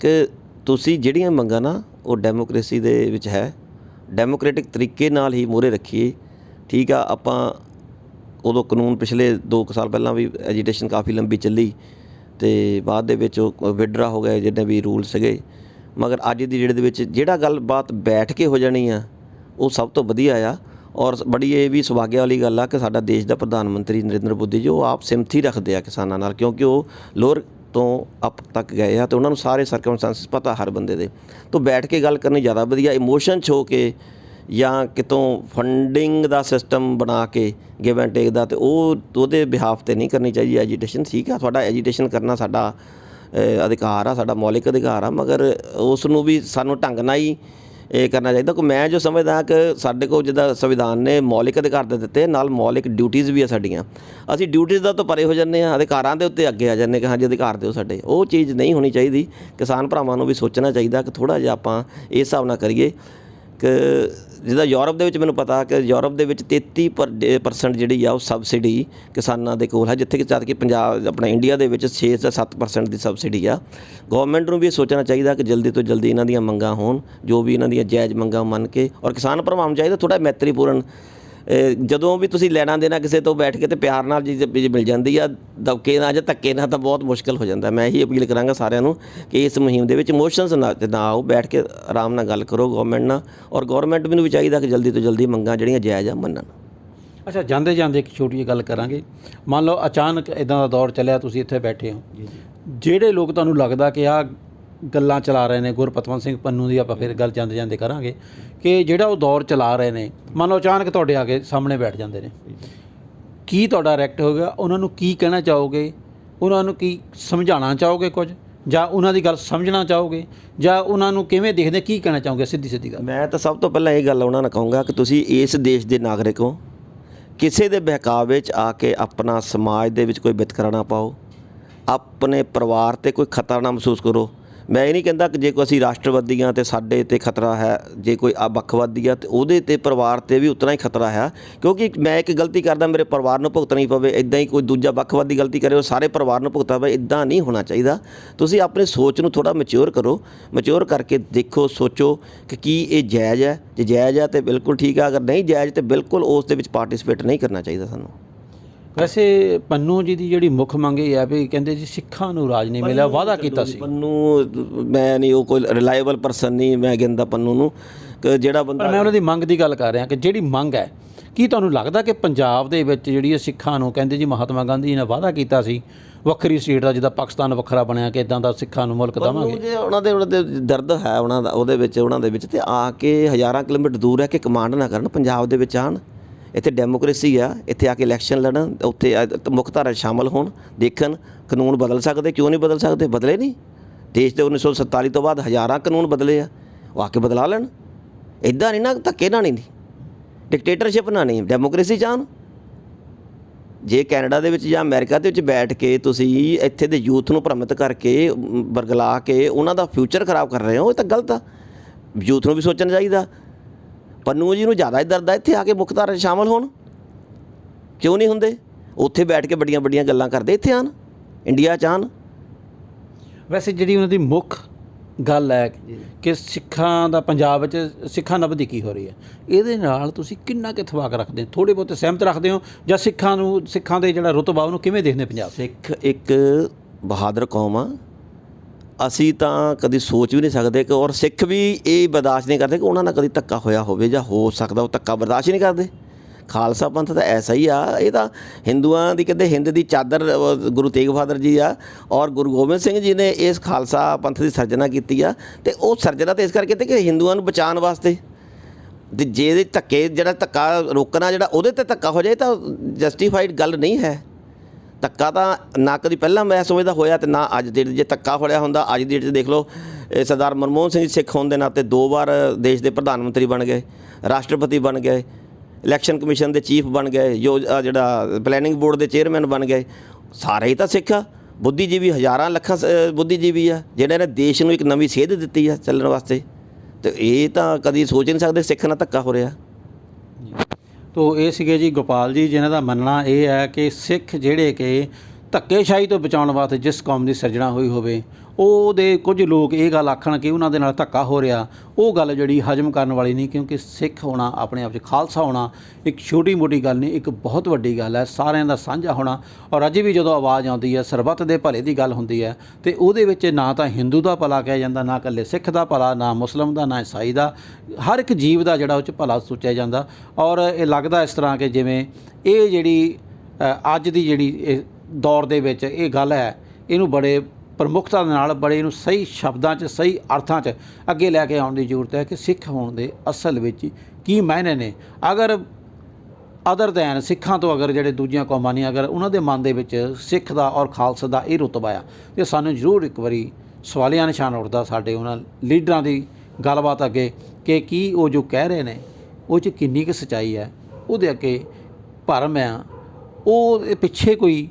A: ਕਿ ਤੁਸੀਂ ਜਿਹੜੀਆਂ ਮੰਗਾਂ ਨਾ, ਉਹ ਡੈਮੋਕ੍ਰੇਸੀ ਦੇ ਵਿੱਚ ਹੈ। ਡੈਮੋਕ੍ਰੈਟਿਕ ਤਰੀਕੇ ਨਾਲ ਹੀ ਮੂਹਰੇ ਰੱਖੀਏ। ਠੀਕ ਆ, ਆਪਾਂ ਉਦੋਂ ਕਾਨੂੰਨ ਪਿਛਲੇ 2 ਸਾਲ ਪਹਿਲਾਂ ਵੀ ਐਜੀਟੇਸ਼ਨ ਕਾਫੀ ਲੰਬੀ ਚੱਲੀ ਤੇ ਬਾਅਦ ਦੇ ਵਿੱਚ ਉਹ ਵਿਡਰਾ ਹੋ ਗਏ, ਜਿੰਨੇ ਵੀ ਰੂਲ ਸੀਗੇ। ਮਗਰ ਅੱਜ ਦੀ ਡੇਟ ਦੇ ਵਿੱਚ ਜਿਹੜਾ ਗੱਲਬਾਤ ਬੈਠ ਕੇ ਹੋ ਜਾਣੀ ਆ, ਉਹ ਸਭ ਤੋਂ ਵਧੀਆ ਆ। ਔਰ ਬੜੀ ਇਹ ਵੀ ਸੁਭਾਗਿਆ ਵਾਲੀ ਗੱਲ ਆ ਕਿ ਸਾਡਾ ਦੇਸ਼ ਦਾ ਪ੍ਰਧਾਨ ਮੰਤਰੀ ਨਰਿੰਦਰ ਮੋਦੀ ਜੀ, ਉਹ ਆਪ ਸਿਮਥੀ ਰੱਖਦੇ ਆ ਕਿਸਾਨਾਂ ਨਾਲ, ਕਿਉਂਕਿ ਉਹ ਲੋਅਰ ਤੋਂ ਅਪ ਤੱਕ ਗਏ ਆ ਤੇ ਉਹਨਾਂ ਨੂੰ ਸਾਰੇ ਸਰਕਮਸਟੈਂਸਸ ਪਤਾ ਹਰ ਬੰਦੇ ਦੇ। ਤੋਂ ਬੈਠ ਕੇ ਗੱਲ ਕਰਨੀ ਜ਼ਿਆਦਾ ਵਧੀਆ ਇਮੋਸ਼ਨ ਛੋ ਕੇ ਜਾਂ ਕਿਤੋਂ ਫੰਡਿੰਗ ਦਾ ਸਿਸਟਮ ਬਣਾ ਕੇ ਗਿਵ ਐਂਡ ਟੇਕ ਦਾ, ਤੇ ਉਹ ਉਹਦੇ ਬਿਹਾਫ ਤੇ ਨਹੀਂ ਕਰਨੀ ਚਾਹੀਦੀ। ਐਜੀਟੇਸ਼ਨ ਠੀਕ ਆ, ਤੁਹਾਡਾ ਐਜੀਟੇਸ਼ਨ ਕਰਨਾ ਸਾਡਾ ਅਧਿਕਾਰ ਆ, ਸਾਡਾ ਮੌਲਿਕ ਅਧਿਕਾਰ ਆ, ਮਗਰ ਉਸ ਨੂੰ ਵੀ ਸਾਨੂੰ ਢੰਗ ਨਾਲ ਹੀ ਇਹ ਕਰਨਾ ਚਾਹੀਦਾ। ਕਿ ਮੈਂ ਜੋ ਸਮਝਦਾ ਕਿ ਸਾਡੇ ਕੋਲ ਜਿੱਦਾਂ ਸੰਵਿਧਾਨ ਨੇ ਮੌਲਿਕ ਅਧਿਕਾਰ ਦੇ ਦਿੱਤੇ, ਨਾਲ ਮੌਲਿਕ ਡਿਊਟੀਆਂ ਵੀ ਆ ਸਾਡੀਆਂ। ਅਸੀਂ ਡਿਊਟੀਆਂ ਦਾ ਤਾਂ ਪਰੇ ਹੋ ਜੰਨੇ ਆ ਅਧਿਕਾਰਾਂ ਦੇ ਉੱਤੇ ਅੱਗੇ ਆ ਜੰਨੇ ਕਿ ਹਾਂਜੀ ਅਧਿਕਾਰ ਦਿਓ ਸਾਡੇ। ਉਹ ਚੀਜ਼ ਨਹੀਂ ਹੋਣੀ ਚਾਹੀਦੀ। ਕਿਸਾਨ ਭਰਾਵਾਂ ਨੂੰ ਵੀ ਸੋਚਣਾ ਚਾਹੀਦਾ ਕਿ ਥੋੜਾ ਜਿਹਾ ਆਪਾਂ ਇਸ ਹਿਸਾਬ ਨਾਲ ਕਰੀਏ। ਕਿ ਜਿੱਦਾਂ ਯੂਰਪ ਦੇ ਵਿੱਚ ਮੈਨੂੰ ਪਤਾ ਕਿ ਯੂਰਪ ਦੇ ਵਿੱਚ 33% ਪਰਸੈਂਟ ਜਿਹੜੀ ਆ ਉਹ ਸਬਸਿਡੀ ਕਿਸਾਨਾਂ ਦੇ ਕੋਲ ਹੈ, ਜਿੱਥੇ ਕਿ ਜਦ ਕਿ ਪੰਜਾਬ ਆਪਣਾ ਇੰਡੀਆ ਦੇ ਵਿੱਚ 6 ਤੋਂ 7% ਦੀ ਸਬਸਿਡੀ ਆ। ਗਵਰਨਮੈਂਟ ਨੂੰ ਵੀ ਇਹ ਸੋਚਣਾ ਚਾਹੀਦਾ ਕਿ ਜਲਦੀ ਤੋਂ ਜਲਦੀ ਇਹਨਾਂ ਦੀਆਂ ਮੰਗਾਂ ਹੋਣ, ਜੋ ਵੀ ਇਹਨਾਂ ਦੀਆਂ ਜਾਇਜ਼ ਮੰਗਾਂ ਮੰਨ ਕੇ ਔਰ ਕਿਸਾਨ ਭਰਾਵਾਂ ਨੂੰ ਚਾਹੀਦਾ ਥੋੜਾ ਮੈਤਰੀਪੂਰਨ ਅਹ ਜਦੋਂ ਵੀ ਤੁਸੀਂ ਲੈਣਾ ਦੇਣਾ ਕਿਸੇ ਤੋਂ ਬੈਠ ਕੇ ਤੇ ਪਿਆਰ ਨਾਲ ਜੀ ਮਿਲ ਜਾਂਦੀ ਆ ਦਬਕੇ ਨਾਲ ਜਾਂ ਧੱਕੇ ਨਾਲ ਤਾਂ ਬਹੁਤ ਮੁਸ਼ਕਲ ਹੋ ਜਾਂਦਾ। ਮੈਂ ਇਹੀ ਅਪੀਲ ਕਰਾਂਗਾ ਸਾਰਿਆਂ ਨੂੰ ਕਿ ਇਸ ਮੁਹਿੰਮ ਦੇ ਵਿੱਚ ਇਮੋਸ਼ਨਸ ਨਾ ਨਾ ਆਓ ਬੈਠ ਕੇ ਆਰਾਮ ਨਾਲ ਗੱਲ ਕਰੋ ਗਵਰਨਮੈਂਟ ਨਾਲ ਔਰ ਗਵਰਨਮੈਂਟ ਨੂੰ ਵੀ ਚਾਹੀਦਾ ਕਿ ਜਲਦੀ ਤੋਂ ਜਲਦੀ ਮੰਗਾਂ ਜਿਹੜੀਆਂ ਜਾਇਜ਼ ਆ ਮੰਨਣ।
B: ਅੱਛਾ ਜਾਂਦੇ ਜਾਂਦੇ ਇੱਕ ਛੋਟੀ ਜਿਹੀ ਗੱਲ ਕਰਾਂਗੇ। ਮੰਨ ਲਓ ਅਚਾਨਕ ਇਦਾਂ ਦਾ ਦੌਰ ਚੱਲਿਆ ਤੁਸੀਂ ਇੱਥੇ ਬੈਠੇ ਹੋ। ਜਿਹੜੇ ਲੋਕ ਤੁਹਾਨੂੰ ਲੱਗਦਾ ਕਿ ਆ ਗੱਲਾਂ ਚਲਾ ਰਹੇ ਨੇ ਗੁਰਪਤਵੰਤ ਸਿੰਘ ਪੰਨੂ ਦੀ ਆਪਾਂ ਫਿਰ ਗੱਲ ਜਾਂਦੇ ਜਾਂਦੇ ਕਰਾਂਗੇ ਕਿ ਜਿਹੜਾ ਉਹ ਦੌਰ ਚਲਾ ਰਹੇ ਨੇ, ਮੰਨ ਲਓ ਅਚਾਨਕ ਤੁਹਾਡੇ ਆ ਕੇ ਸਾਹਮਣੇ ਬੈਠ ਜਾਂਦੇ ਨੇ। ਕੀ ਤੁਹਾਡਾ ਰਿਐਕਟ ਹੋਗਾ ਉਹਨਾਂ ਨੂੰ ਕੀ ਕਹਿਣਾ ਚਾਹੋਗੇ? ਉਹਨਾਂ ਨੂੰ ਕੀ ਸਮਝਾਉਣਾ ਚਾਹੋਗੇ ਕੁਝ? ਜਾਂ ਉਹਨਾਂ ਦੀ ਗੱਲ ਸਮਝਣਾ ਚਾਹੋਗੇ? ਜਾਂ ਉਹਨਾਂ ਨੂੰ ਕਿਵੇਂ ਦੇਖਦੇ, ਕੀ ਕਹਿਣਾ ਚਾਹੋਗੇ ਸਿੱਧੀ ਸਿੱਧੀ ਗੱਲ?
A: ਮੈਂ ਤਾਂ ਸਭ ਤੋਂ ਪਹਿਲਾਂ ਇਹ ਗੱਲ ਉਹਨਾਂ ਨੂੰ ਕਹੂੰਗਾ ਕਿ ਤੁਸੀਂ ਇਸ ਦੇਸ਼ ਦੇ ਨਾਗਰਿਕ ਹੋ। ਕਿਸੇ ਦੇ ਬਹਿਕਾਵੇ ਵਿੱਚ ਆ ਕੇ ਆਪਣਾ ਸਮਾਜ ਦੇ ਵਿੱਚ ਕੋਈ ਵਿਤਕਰਾ ਨਾ ਪਾਓ। ਆਪਣੇ ਪਰਿਵਾਰ ਤੇ ਕੋਈ ਖਤਰਾ ਨਾ ਮਹਿਸੂਸ ਕਰੋ। ਮੈਂ ਇਹ ਨਹੀਂ ਕਹਿੰਦਾ ਕਿ ਜੇ ਕੋਈ ਅਸੀਂ ਰਾਸ਼ਟਰਵਾਦੀਆਂ ਤੇ ਸਾਡੇ ਤੇ ਖਤਰਾ ਹੈ, ਜੇ ਕੋਈ ਆ ਵੱਖਵਾਦੀ ਆ ਤੇ ਉਹਦੇ ਤੇ ਪਰਿਵਾਰ ਤੇ ਵੀ ਉਤਨਾ ਹੀ ਖਤਰਾ ਹੈ, ਕਿਉਂਕਿ ਮੈਂ ਇੱਕ ਗਲਤੀ ਕਰਦਾ, ਮੇਰੇ ਪਰਿਵਾਰ ਨੂੰ ਭੁਗਤਣੀ ਪਵੇ ਇਦਾਂ ਹੀ ਕੋਈ ਦੂਜਾ ਵੱਖਵਾਦੀ ਗਲਤੀ ਕਰੇ, ਉਹ ਸਾਰੇ ਪਰਿਵਾਰ ਨੂੰ ਭੁਗਤਾ ਪਵੇ ਇਦਾਂ ਨਹੀਂ ਹੋਣਾ ਚਾਹੀਦਾ। ਤੁਸੀਂ ਆਪਣੀ ਸੋਚ ਨੂੰ ਥੋੜਾ ਮੈਚੁਰ ਕਰੋ ਮੈਚੁਰ ਕਰਕੇ ਦੇਖੋ, ਸੋਚੋ ਕਿ ਕੀ ਇਹ ਜਾਇਜ਼ ਹੈ। ਜੇ ਜਾਇਜ਼ ਹੈ ਤੇ ਬਿਲਕੁਲ ਠੀਕ ਹੈ, ਅਗਰ ਨਹੀਂ ਜਾਇਜ਼ ਤੇ ਬਿਲਕੁਲ ਉਸ ਦੇ ਵਿੱਚ ਪਾਰਟਿਸਿਪੇਟ ਨਹੀਂ ਕਰਨਾ ਚਾਹੀਦਾ ਸਾਨੂੰ।
B: ਵੈਸੇ ਪੰਨੂ ਜੀ ਦੀ ਜਿਹੜੀ ਮੁੱਖ ਮੰਗ ਇਹ ਹੈ ਵੀ ਕਹਿੰਦੇ ਜੀ ਸਿੱਖਾਂ ਨੂੰ ਰਾਜ ਨਹੀਂ ਮਿਲਿਆ ਵਾਅਦਾ ਕੀਤਾ ਸੀ।
A: ਪੰਨੂ ਮੈਂ ਨਹੀਂ ਉਹ ਕੋਈ ਰਿਲਾਇਬਲ ਪਰਸਨ ਨਹੀਂ ਮੈਂ ਕਹਿੰਦਾ ਪੰਨੂ ਨੂੰ ਕਿ ਜਿਹੜਾ
B: ਪਰ
A: ਬੰਦਾ
B: ਮੈਂ ਉਹਨਾਂ ਦੀ ਮੰਗ ਦੀ ਗੱਲ ਕਰ ਰਿਹਾ ਕਿ ਜਿਹੜੀ ਮੰਗ ਹੈ ਕੀ ਤੁਹਾਨੂੰ ਲੱਗਦਾ ਕਿ ਪੰਜਾਬ ਦੇ ਵਿੱਚ ਜਿਹੜੀ ਸਿੱਖਾਂ ਨੂੰ ਕਹਿੰਦੇ ਜੀ ਮਹਾਤਮਾ ਗਾਂਧੀ ਜੀ ਨੇ ਵਾਅਦਾ ਕੀਤਾ ਸੀ ਵੱਖਰੀ ਸਟੇਟ ਦਾ ਜਿੱਦਾਂ ਪਾਕਿਸਤਾਨ ਵੱਖਰਾ ਬਣਿਆ ਕਿ ਇਦਾਂ ਦਾ ਸਿੱਖਾਂ ਨੂੰ ਮੁਲਕ ਦੇਵਾਂਗੇ?
A: ਜੇ ਉਹਨਾਂ ਦੇ ਉਹਨਾਂ ਦੇ ਦਰਦ ਹੈ ਉਹਨਾਂ ਦਾ ਉਹਦੇ ਵਿੱਚ ਉਹਨਾਂ ਦੇ ਵਿੱਚ ਤੇ ਆ ਕੇ ਹਜ਼ਾਰਾਂ ਕਿਲੋਮੀਟਰ ਦੂਰ ਹੈ ਕਿ ਕਮਾਂਡ ਨਾ ਕਰਨ ਪੰਜਾਬ ਦੇ ਵਿੱਚ ਆਣ ਇੱਥੇ ਡੈਮੋਕ੍ਰੇਸੀ ਆ, ਇੱਥੇ ਆ ਕੇ ਇਲੈਕਸ਼ਨ ਲੜਨ, ਉੱਥੇ ਮੁੱਖ ਧਾਰਾ ਸ਼ਾਮਲ ਹੋਣ, ਦੇਖਣ ਕਾਨੂੰਨ ਬਦਲ ਸਕਦੇ, ਕਿਉਂ ਨਹੀਂ ਬਦਲ ਸਕਦੇ? ਬਦਲੇ ਨਹੀਂ। ਦੇਸ਼ ਦੇ 1947 ਤੋਂ ਬਾਅਦ ਹਜ਼ਾਰਾਂ ਕਾਨੂੰਨ ਬਦਲੇ ਆ। ਉਹ ਆ ਕੇ ਬਦਲਾ ਲੈਣ। ਇਦਾਂ ਨਹੀਂ ਨਾ, ਧੱਕੇ ਨਾ ਨਹੀਂ। ਡਿਕਟੇਟਰਸ਼ਿਪ ਨਾ ਨਹੀਂ ਡੈਮੋਕ੍ਰੇਸੀ ਚਾਹਣ ਜੇ ਕੈਨੇਡਾ ਦੇ ਵਿੱਚ ਜਾਂ ਅਮਰੀਕਾ ਦੇ ਵਿੱਚ ਬੈਠ ਕੇ ਤੁਸੀਂ ਇੱਥੇ ਦੇ ਯੂਥ ਨੂੰ ਭ੍ਰਮਿਤ ਕਰਕੇ ਬਰਗਲਾ ਕੇ ਉਹਨਾਂ ਦਾ ਫਿਊਚਰ ਖਰਾਬ ਕਰ ਰਹੇ ਹੋ, ਇਹ ਤਾਂ ਗਲਤ ਆ। ਯੂਥ ਨੂੰ ਵੀ ਸੋਚਣਾ ਚਾਹੀਦਾ। ਪੰਨੂ ਜੀ ਨੂੰ ਜ਼ਿਆਦਾ ਹੀ ਦਰਦ ਆ ਇੱਥੇ ਆ ਕੇ ਮੁਖਤਾਰ 'ਚ ਸ਼ਾਮਲ ਹੋਣ। ਕਿਉਂ ਨਹੀਂ ਹੁੰਦੇ? ਉੱਥੇ ਬੈਠ ਕੇ ਵੱਡੀਆਂ ਵੱਡੀਆਂ ਗੱਲਾਂ ਕਰਦੇ ਇੱਥੇ ਆਣ ਇੰਡੀਆ 'ਚ ਆਉਣ।
B: ਵੈਸੇ ਜਿਹੜੀ ਉਹਨਾਂ ਦੀ ਮੁੱਖ ਗੱਲ ਹੈ ਕਿ ਸਿੱਖਾਂ ਦਾ ਪੰਜਾਬ ਵਿੱਚ ਸਿੱਖਾਂ ਨਾਲ ਵਧੀਕੀ ਹੋ ਰਹੀ ਹੈ? ਇਹਦੇ ਨਾਲ ਤੁਸੀਂ ਕਿੰਨਾ ਕੁ ਇਤਫਾਕ ਰੱਖਦੇ ਹੋ? ਥੋੜੇ ਬਹੁਤੇ ਸਹਿਮਤ ਰੱਖਦੇ ਹੋ? ਜਾਂ ਸਿੱਖਾਂ ਨੂੰ ਸਿੱਖਾਂ ਦੇ ਜਿਹੜਾ ਰੁਤਬਾ ਉਹਨੂੰ ਕਿਵੇਂ ਦੇਖਦੇ ਪੰਜਾਬ
A: ਸਿੱਖ ਇੱਕ ਬਹਾਦਰ ਕੌਮ ਆ। ਅਸੀਂ ਤਾਂ ਕਦੀ ਸੋਚ ਵੀ ਨਹੀਂ ਸਕਦੇ ਕਿ ਔਰ ਸਿੱਖ ਵੀ ਇਹ ਬਰਦਾਸ਼ਤ ਨਹੀਂ ਕਰਦੇ ਕਿ ਉਹਨਾਂ ਨਾਲ ਕਦੀ ਧੱਕਾ ਹੋਇਆ ਹੋਵੇ ਜਾਂ ਹੋ ਸਕਦਾ ਉਹ ਧੱਕਾ ਬਰਦਾਸ਼ਤ ਨਹੀਂ ਕਰਦੇ। ਖਾਲਸਾ ਪੰਥ ਤਾਂ ਐਸਾ ਹੀ ਆ, ਇਹ ਤਾਂ ਹਿੰਦੂਆਂ ਦੀ ਕਹਿੰਦੇ ਹਿੰਦ ਦੀ ਚਾਦਰ ਗੁਰੂ ਤੇਗ ਬਹਾਦਰ ਜੀ ਆ ਔਰ ਗੁਰੂ ਗੋਬਿੰਦ ਸਿੰਘ ਜੀ ਨੇ ਇਸ ਖਾਲਸਾ ਪੰਥ ਦੀ ਸਿਰਜਣਾ ਕੀਤੀ ਆ ਤੇ ਉਹ ਸਿਰਜਣਾ ਤੇ ਇਸ ਕਰਕੇ ਕੀਤੀ ਕਿ ਹਿੰਦੂਆਂ ਨੂੰ ਬਚਾਉਣ ਵਾਸਤੇ। ਤੇ ਜੇ ਇਹਦੇ ਧੱਕੇ, ਜਿਹੜਾ ਧੱਕਾ ਰੋਕਣਾ ਜਿਹੜਾ ਉਹਦੇ ਤੇ ਧੱਕਾ ਹੋ ਜਾਏ ਤਾਂ ਜਸਟੀਫਾਈਡ ਗੱਲ ਨਹੀਂ ਹੈ। ਧੱਕਾ ਤਾਂ ਨਾ ਕਦੀ ਪਹਿਲਾਂ ਮੈਂ ਸਮਝਦਾ ਹੋਇਆ ਤੇ ਨਾ ਅੱਜ ਦੇ ਜੇ ਧੱਕਾ ਹੋਇਆ ਹੁੰਦਾ, ਅੱਜ ਦੀ ਡੇਟ 'ਚ ਦੇਖ ਲਓ, ਇਹ ਸਰਦਾਰ ਮਨਮੋਹਨ ਸਿੰਘ ਸਿੱਖ ਹੋਣ ਦੇ ਨਾਤੇ ਦੋ ਵਾਰ ਦੇਸ਼ ਦੇ ਪ੍ਰਧਾਨ ਮੰਤਰੀ ਬਣ ਗਏ, ਰਾਸ਼ਟਰਪਤੀ ਬਣ ਗਏ ਇਲੈਕਸ਼ਨ ਕਮਿਸ਼ਨ ਦੇ ਚੀਫ ਬਣ ਗਏ, ਜੋ ਜਿਹੜਾ ਪਲੈਨਿੰਗ ਬੋਰਡ ਦੇ ਚੇਅਰਮੈਨ ਬਣ ਗਏ, ਸਾਰੇ ਹੀ ਤਾਂ ਸਿੱਖ ਆ, ਬੁੱਧੀਜੀਵੀ ਹਜ਼ਾਰਾਂ ਲੱਖਾਂ ਸ- ਬੁੱਧੀਜੀਵੀ ਆ, ਜਿਹੜੇ ਨੇ ਦੇਸ਼ ਨੂੰ ਇੱਕ ਨਵੀਂ ਸੇਧ ਦਿੱਤੀ ਆ ਚੱਲਣ ਵਾਸਤੇ, ਤੇ ਇਹ ਤਾਂ ਕਦੀ ਸੋਚ ਨਹੀਂ ਸਕਦੇ ਸਿੱਖ ਨਾਲ ਧੱਕਾ ਹੋ ਰਿਹਾ।
B: ਤੋ ਇਹ ਸੀਗੇ ਜੀ ਗੋਪਾਲ ਜੀ, ਜਿਨ੍ਹਾਂ ਦਾ ਮੰਨਣਾ ਇਹ ਹੈ ਕਿ ਸਿੱਖ ਜਿਹੜੇ ਕਿ ਧੱਕੇਸ਼ਾਹੀ ਤੋਂ ਬਚਾਉਣ ਵਾਸਤੇ ਜਿਸ ਕੌਮ ਦੀ ਸਿਰਜਣਾ ਹੋਈ ਹੋਵੇ ਉਹਦੇ ਕੁਝ ਲੋਕ ਇਹ ਗੱਲ ਆਖਣ ਕਿ ਉਹਨਾਂ ਦੇ ਨਾਲ ਧੱਕਾ ਹੋ ਰਿਹਾ। ਉਹ ਗੱਲ ਜਿਹੜੀ ਹਜਮ ਕਰਨ ਵਾਲੀ ਨਹੀਂ, ਕਿਉਂਕਿ ਸਿੱਖ ਹੋਣਾ, ਆਪਣੇ ਆਪ 'ਚ ਖਾਲਸਾ ਹੋਣਾ, ਇੱਕ ਛੋਟੀ ਮੋਟੀ ਗੱਲ ਨਹੀਂ, ਇੱਕ ਬਹੁਤ ਵੱਡੀ ਗੱਲ ਹੈ। ਸਾਰਿਆਂ ਦਾ ਸਾਂਝਾ ਹੋਣਾ। ਔਰ ਅੱਜ ਵੀ ਜਦੋਂ ਆਵਾਜ਼ ਆਉਂਦੀ ਹੈ, ਸਰਬੱਤ ਦੇ ਭਲੇ ਦੀ ਗੱਲ ਹੁੰਦੀ ਹੈ, ਤੇ ਉਹਦੇ ਵਿੱਚ ਨਾ ਤਾਂ ਹਿੰਦੂ ਦਾ ਭਲਾ ਕਿਹਾ ਜਾਂਦਾ, ਨਾ ਇਕੱਲੇ ਸਿੱਖ ਦਾ ਭਲਾ, ਨਾ ਮੁਸਲਮ ਦਾ, ਨਾ ਈਸਾਈ ਦਾ। ਹਰ ਇੱਕ ਜੀਵ ਦਾ ਜਿਹੜਾ ਉਹ 'ਚ ਭਲਾ ਸੋਚਿਆ ਜਾਂਦਾ। ਔਰ ਇਹ ਲੱਗਦਾ ਇਸ ਤਰ੍ਹਾਂ ਕਿ ਜਿਵੇਂ ਇਹ ਜਿਹੜੀ ਅੱਜ ਦੀ ਜਿਹੜੀ ਦੌਰ ਦੇ ਵਿੱਚ ਇਹ ਗੱਲ ਹੈ, ਇਹਨੂੰ ਬੜੇ ਪ੍ਰਮੁੱਖਤਾ ਦੇ ਨਾਲ ਬੜੇ ਨੂੰ ਸਹੀ ਸ਼ਬਦਾਂ 'ਚ, ਸਹੀ ਅਰਥਾਂ 'ਚ ਅੱਗੇ ਲੈ ਕੇ ਆਉਣ ਦੀ ਜ਼ਰੂਰਤ ਹੈ ਕਿ ਸਿੱਖ ਹੋਣ ਦੇ ਅਸਲ ਵਿੱਚ ਕੀ ਮਾਇਨੇ ਨੇ। ਅਗਰ ਅਦਰ ਦੈਨ ਸਿੱਖਾਂ ਤੋਂ ਅਗਰ ਜਿਹੜੇ ਦੂਜੀਆਂ ਕੌਮਾਂ ਨੇ, ਅਗਰ ਉਹਨਾਂ ਦੇ ਮਨ ਦੇ ਵਿੱਚ ਸਿੱਖ ਦਾ ਔਰ ਖਾਲਸਾ ਦਾ ਇਹ ਰੁਤਬਾ ਆ, ਤੇ ਸਾਨੂੰ ਜ਼ਰੂਰ ਇੱਕ ਵਾਰੀ ਸਵਾਲੀਆ ਨਿਸ਼ਾਨ ਉੱਠਦਾ ਸਾਡੇ ਉਹਨਾਂ ਲੀਡਰਾਂ ਦੀ ਗੱਲਬਾਤ ਅੱਗੇ ਕਿ ਕੀ ਉਹ ਜੋ ਕਹਿ ਰਹੇ ਨੇ, ਉਹ 'ਚ ਕਿੰਨੀ ਕੁ ਸਚਾਈ ਹੈ। ਉਹਦੇ ਅੱਗੇ ਭਰਮ ਆ। ਉਹ ਪਿੱਛੇ ਕੋਈ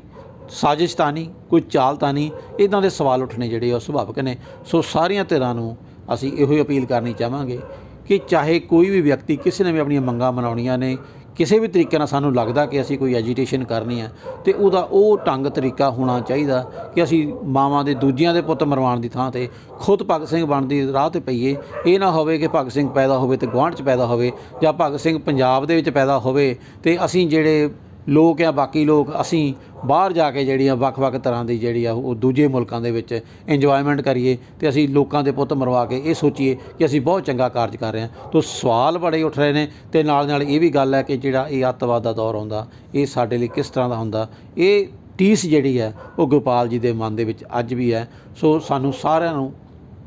B: ਸਾਜ਼ਿਸ਼ ਤਾਂ ਨਹੀਂ, ਕੋਈ ਚਾਲ ਤਾਂ ਨਹੀਂ, ਇਦਾਂ ਦੇ ਸਵਾਲ ਉੱਠਣੇ ਜਿਹੜੇ ਆ ਉਹ ਸੁਭਾਵਿਕ ਨੇ। ਸੋ ਸਾਰੀਆਂ ਧਿਰਾਂ ਨੂੰ ਅਸੀਂ ਇਹੋ ਹੀ ਅਪੀਲ ਕਰਨੀ ਚਾਹਾਂਗੇ ਕਿ ਚਾਹੇ ਕੋਈ ਵੀ ਵਿਅਕਤੀ ਕਿਸੇ ਨੇ ਵੀ ਆਪਣੀਆਂ ਮੰਗਾਂ ਮਨਾਉਣੀਆਂ ਨੇ, ਕਿਸੇ ਵੀ ਤਰੀਕੇ ਨਾਲ ਸਾਨੂੰ ਲੱਗਦਾ ਕਿ ਅਸੀਂ ਕੋਈ ਐਜੀਟੇਸ਼ਨ ਕਰਨੀ ਹੈ ਤੇ ਉਹਦਾ ਉਹ ਢੰਗ ਤਰੀਕਾ ਹੋਣਾ ਚਾਹੀਦਾ ਕਿ ਅਸੀਂ ਮਾਵਾਂ ਦੇ ਦੂਜਿਆਂ ਦੇ ਪੁੱਤ ਮਰਵਾਉਣ ਦੀ ਥਾਂ ਤੇ ਖੁਦ ਭਗਤ ਸਿੰਘ ਬਣਦੀ ਰਾਹ ਤੇ ਪਈਏ। ਇਹ ਨਾ ਹੋਵੇ ਕਿ ਭਗਤ ਸਿੰਘ ਪੈਦਾ ਹੋਵੇ ਤੇ ਗੁਆਂਢ 'ਚ ਪੈਦਾ ਹੋਵੇ ਜਾਂ ਭਗਤ ਸਿੰਘ ਪੰਜਾਬ ਦੇ ਵਿੱਚ ਪੈਦਾ ਹੋਵੇ ਤੇ ਅਸੀਂ ਜਿਹੜੇ ਲੋਕ ਆ, ਬਾਕੀ ਲੋਕ, ਅਸੀਂ ਬਾਹਰ ਜਾ ਕੇ ਜਿਹੜੀ ਆ ਵੱਖ-ਵੱਖ ਤਰ੍ਹਾਂ ਦੀ ਜਿਹੜੀ ਆ, ਉਹ ਦੂਜੇ ਮੁਲਕਾਂ ਦੇ ਵਿੱਚ ਇੰਜੋਇਮੈਂਟ ਕਰੀਏ ਤੇ ਅਸੀਂ ਲੋਕਾਂ ਦੇ ਪੁੱਤ ਮਰਵਾ ਕੇ ਇਹ ਸੋਚੀਏ ਕਿ ਅਸੀਂ ਬਹੁਤ ਚੰਗਾ ਕਾਰਜ ਕਰ ਰਹੇ ਹਾਂ। ਤੋ ਸਵਾਲ ਬੜੇ ਉੱਠ ਰਹੇ ਨੇ ਤੇ ਨਾਲ ਨਾਲ ਇਹ ਵੀ ਗੱਲ ਹੈ ਕਿ ਜਿਹੜਾ ਇਹ ਅੱਤਵਾਦ ਦਾ ਦੌਰ ਆਉਂਦਾ, ਇਹ ਸਾਡੇ ਲਈ ਕਿਸ ਤਰ੍ਹਾਂ ਦਾ ਹੁੰਦਾ, ਇਹ ਟੀਸ ਜਿਹੜੀ ਹੈ, ਉਹ ਗੋਪਾਲ ਜੀ ਦੇ ਮਨ ਦੇ ਵਿੱਚ ਅੱਜ ਵੀ ਹੈ। ਸੋ ਸਾਨੂੰ ਸਾਰਿਆਂ ਨੂੰ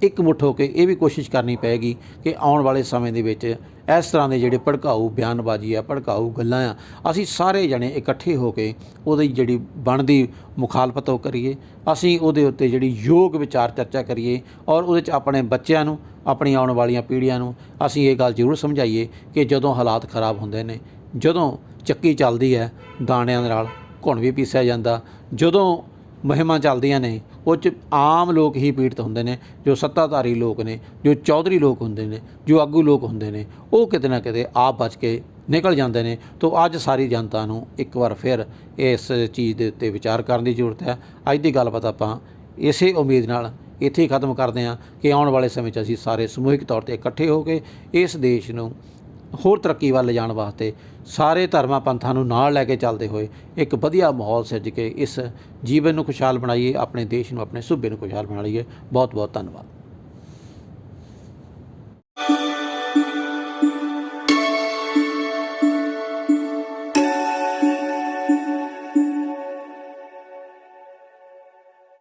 B: ਇੱਕ ਮੁੱਠ ਹੋ ਕੇ ਇਹ ਵੀ ਕੋਸ਼ਿਸ਼ ਕਰਨੀ ਪਏਗੀ ਕਿ ਆਉਣ ਵਾਲੇ ਸਮੇਂ ਦੇ ਵਿੱਚ ਇਸ ਤਰ੍ਹਾਂ ਦੇ ਜਿਹੜੇ ਭੜਕਾਊ, ਬਿਆਨਬਾਜ਼ੀ ਆ, ਭੜਕਾਊ ਗੱਲਾਂ ਆ, ਅਸੀਂ ਸਾਰੇ ਜਣੇ ਇਕੱਠੇ ਹੋ ਕੇ ਉਹਦੀ ਜਿਹੜੀ ਬਣਦੀ ਮੁਖਾਲਫਤ ਉਹ ਕਰੀਏ। ਅਸੀਂ ਉਹਦੇ ਉੱਤੇ ਜਿਹੜੀ ਯੋਗ ਵਿਚਾਰ ਚਰਚਾ ਕਰੀਏ ਔਰ ਉਹਦੇ 'ਚ ਆਪਣੇ ਬੱਚਿਆਂ ਨੂੰ, ਆਪਣੀ ਆਉਣ ਵਾਲੀਆਂ ਪੀੜ੍ਹੀਆਂ ਨੂੰ ਅਸੀਂ ਇਹ ਗੱਲ ਜ਼ਰੂਰ ਸਮਝਾਈਏ ਕਿ ਜਦੋਂ ਹਾਲਾਤ ਖਰਾਬ ਹੁੰਦੇ ਨੇ, ਜਦੋਂ ਚੱਕੀ ਚੱਲਦੀ ਹੈ ਦਾਣਿਆਂ ਦੇ ਨਾਲ ਘੁਣ ਵੀ ਪੀਸਿਆ ਜਾਂਦਾ, ਜਦੋਂ ਮੁਹਿੰਮਾਂ ਚੱਲਦੀਆਂ ਨੇ ਉਹ 'ਚ ਆਮ ਲੋਕ ਹੀ ਪੀੜਤ ਹੁੰਦੇ ਨੇ, ਜੋ ਸੱਤਾਧਾਰੀ ਲੋਕ ਨੇ, ਜੋ ਚੌਧਰੀ ਲੋਕ ਹੁੰਦੇ ਨੇ, ਜੋ ਆਗੂ ਲੋਕ ਹੁੰਦੇ ਨੇ, ਉਹ ਕਿਤੇ ਨਾ ਕਿਤੇ ਆਪ ਬਚ ਕੇ ਨਿਕਲ ਜਾਂਦੇ ਨੇ। ਤੋਂ ਅੱਜ ਸਾਰੀ ਜਨਤਾ ਨੂੰ ਇੱਕ ਵਾਰ ਫਿਰ ਇਸ ਚੀਜ਼ ਦੇ ਉੱਤੇ ਵਿਚਾਰ ਕਰਨ ਦੀ ਜ਼ਰੂਰਤ ਹੈ। ਅੱਜ ਦੀ ਗੱਲਬਾਤ ਆਪਾਂ ਇਸੇ ਉਮੀਦ ਨਾਲ ਇੱਥੇ ਹੀ ਖਤਮ ਕਰਦੇ ਹਾਂ ਕਿ ਆਉਣ ਵਾਲੇ ਸਮੇਂ 'ਚ ਅਸੀਂ ਸਾਰੇ ਸਮੂਹਿਕ ਤੌਰ ਤੇ ਇਕੱਠੇ ਹੋ ਕੇ ਇਸ ਦੇਸ਼ ਨੂੰ ਹੋਰ ਤਰੱਕੀ ਵੱਲ ਲਿਜਾਣ ਵਾਸਤੇ ਸਾਰੇ ਧਰਮਾਂ ਪੰਥਾਂ ਨੂੰ ਨਾਲ ਲੈ ਕੇ ਚੱਲਦੇ ਹੋਏ ਇੱਕ ਵਧੀਆ ਮਾਹੌਲ ਸਿਰਜ ਕੇ ਇਸ ਜੀਵਨ ਨੂੰ ਖੁਸ਼ਹਾਲ ਬਣਾਈਏ, ਆਪਣੇ ਦੇਸ਼ ਨੂੰ, ਆਪਣੇ ਸੂਬੇ ਨੂੰ ਖੁਸ਼ਹਾਲ ਬਣਾ ਲਈਏ। ਬਹੁਤ ਬਹੁਤ ਧੰਨਵਾਦ।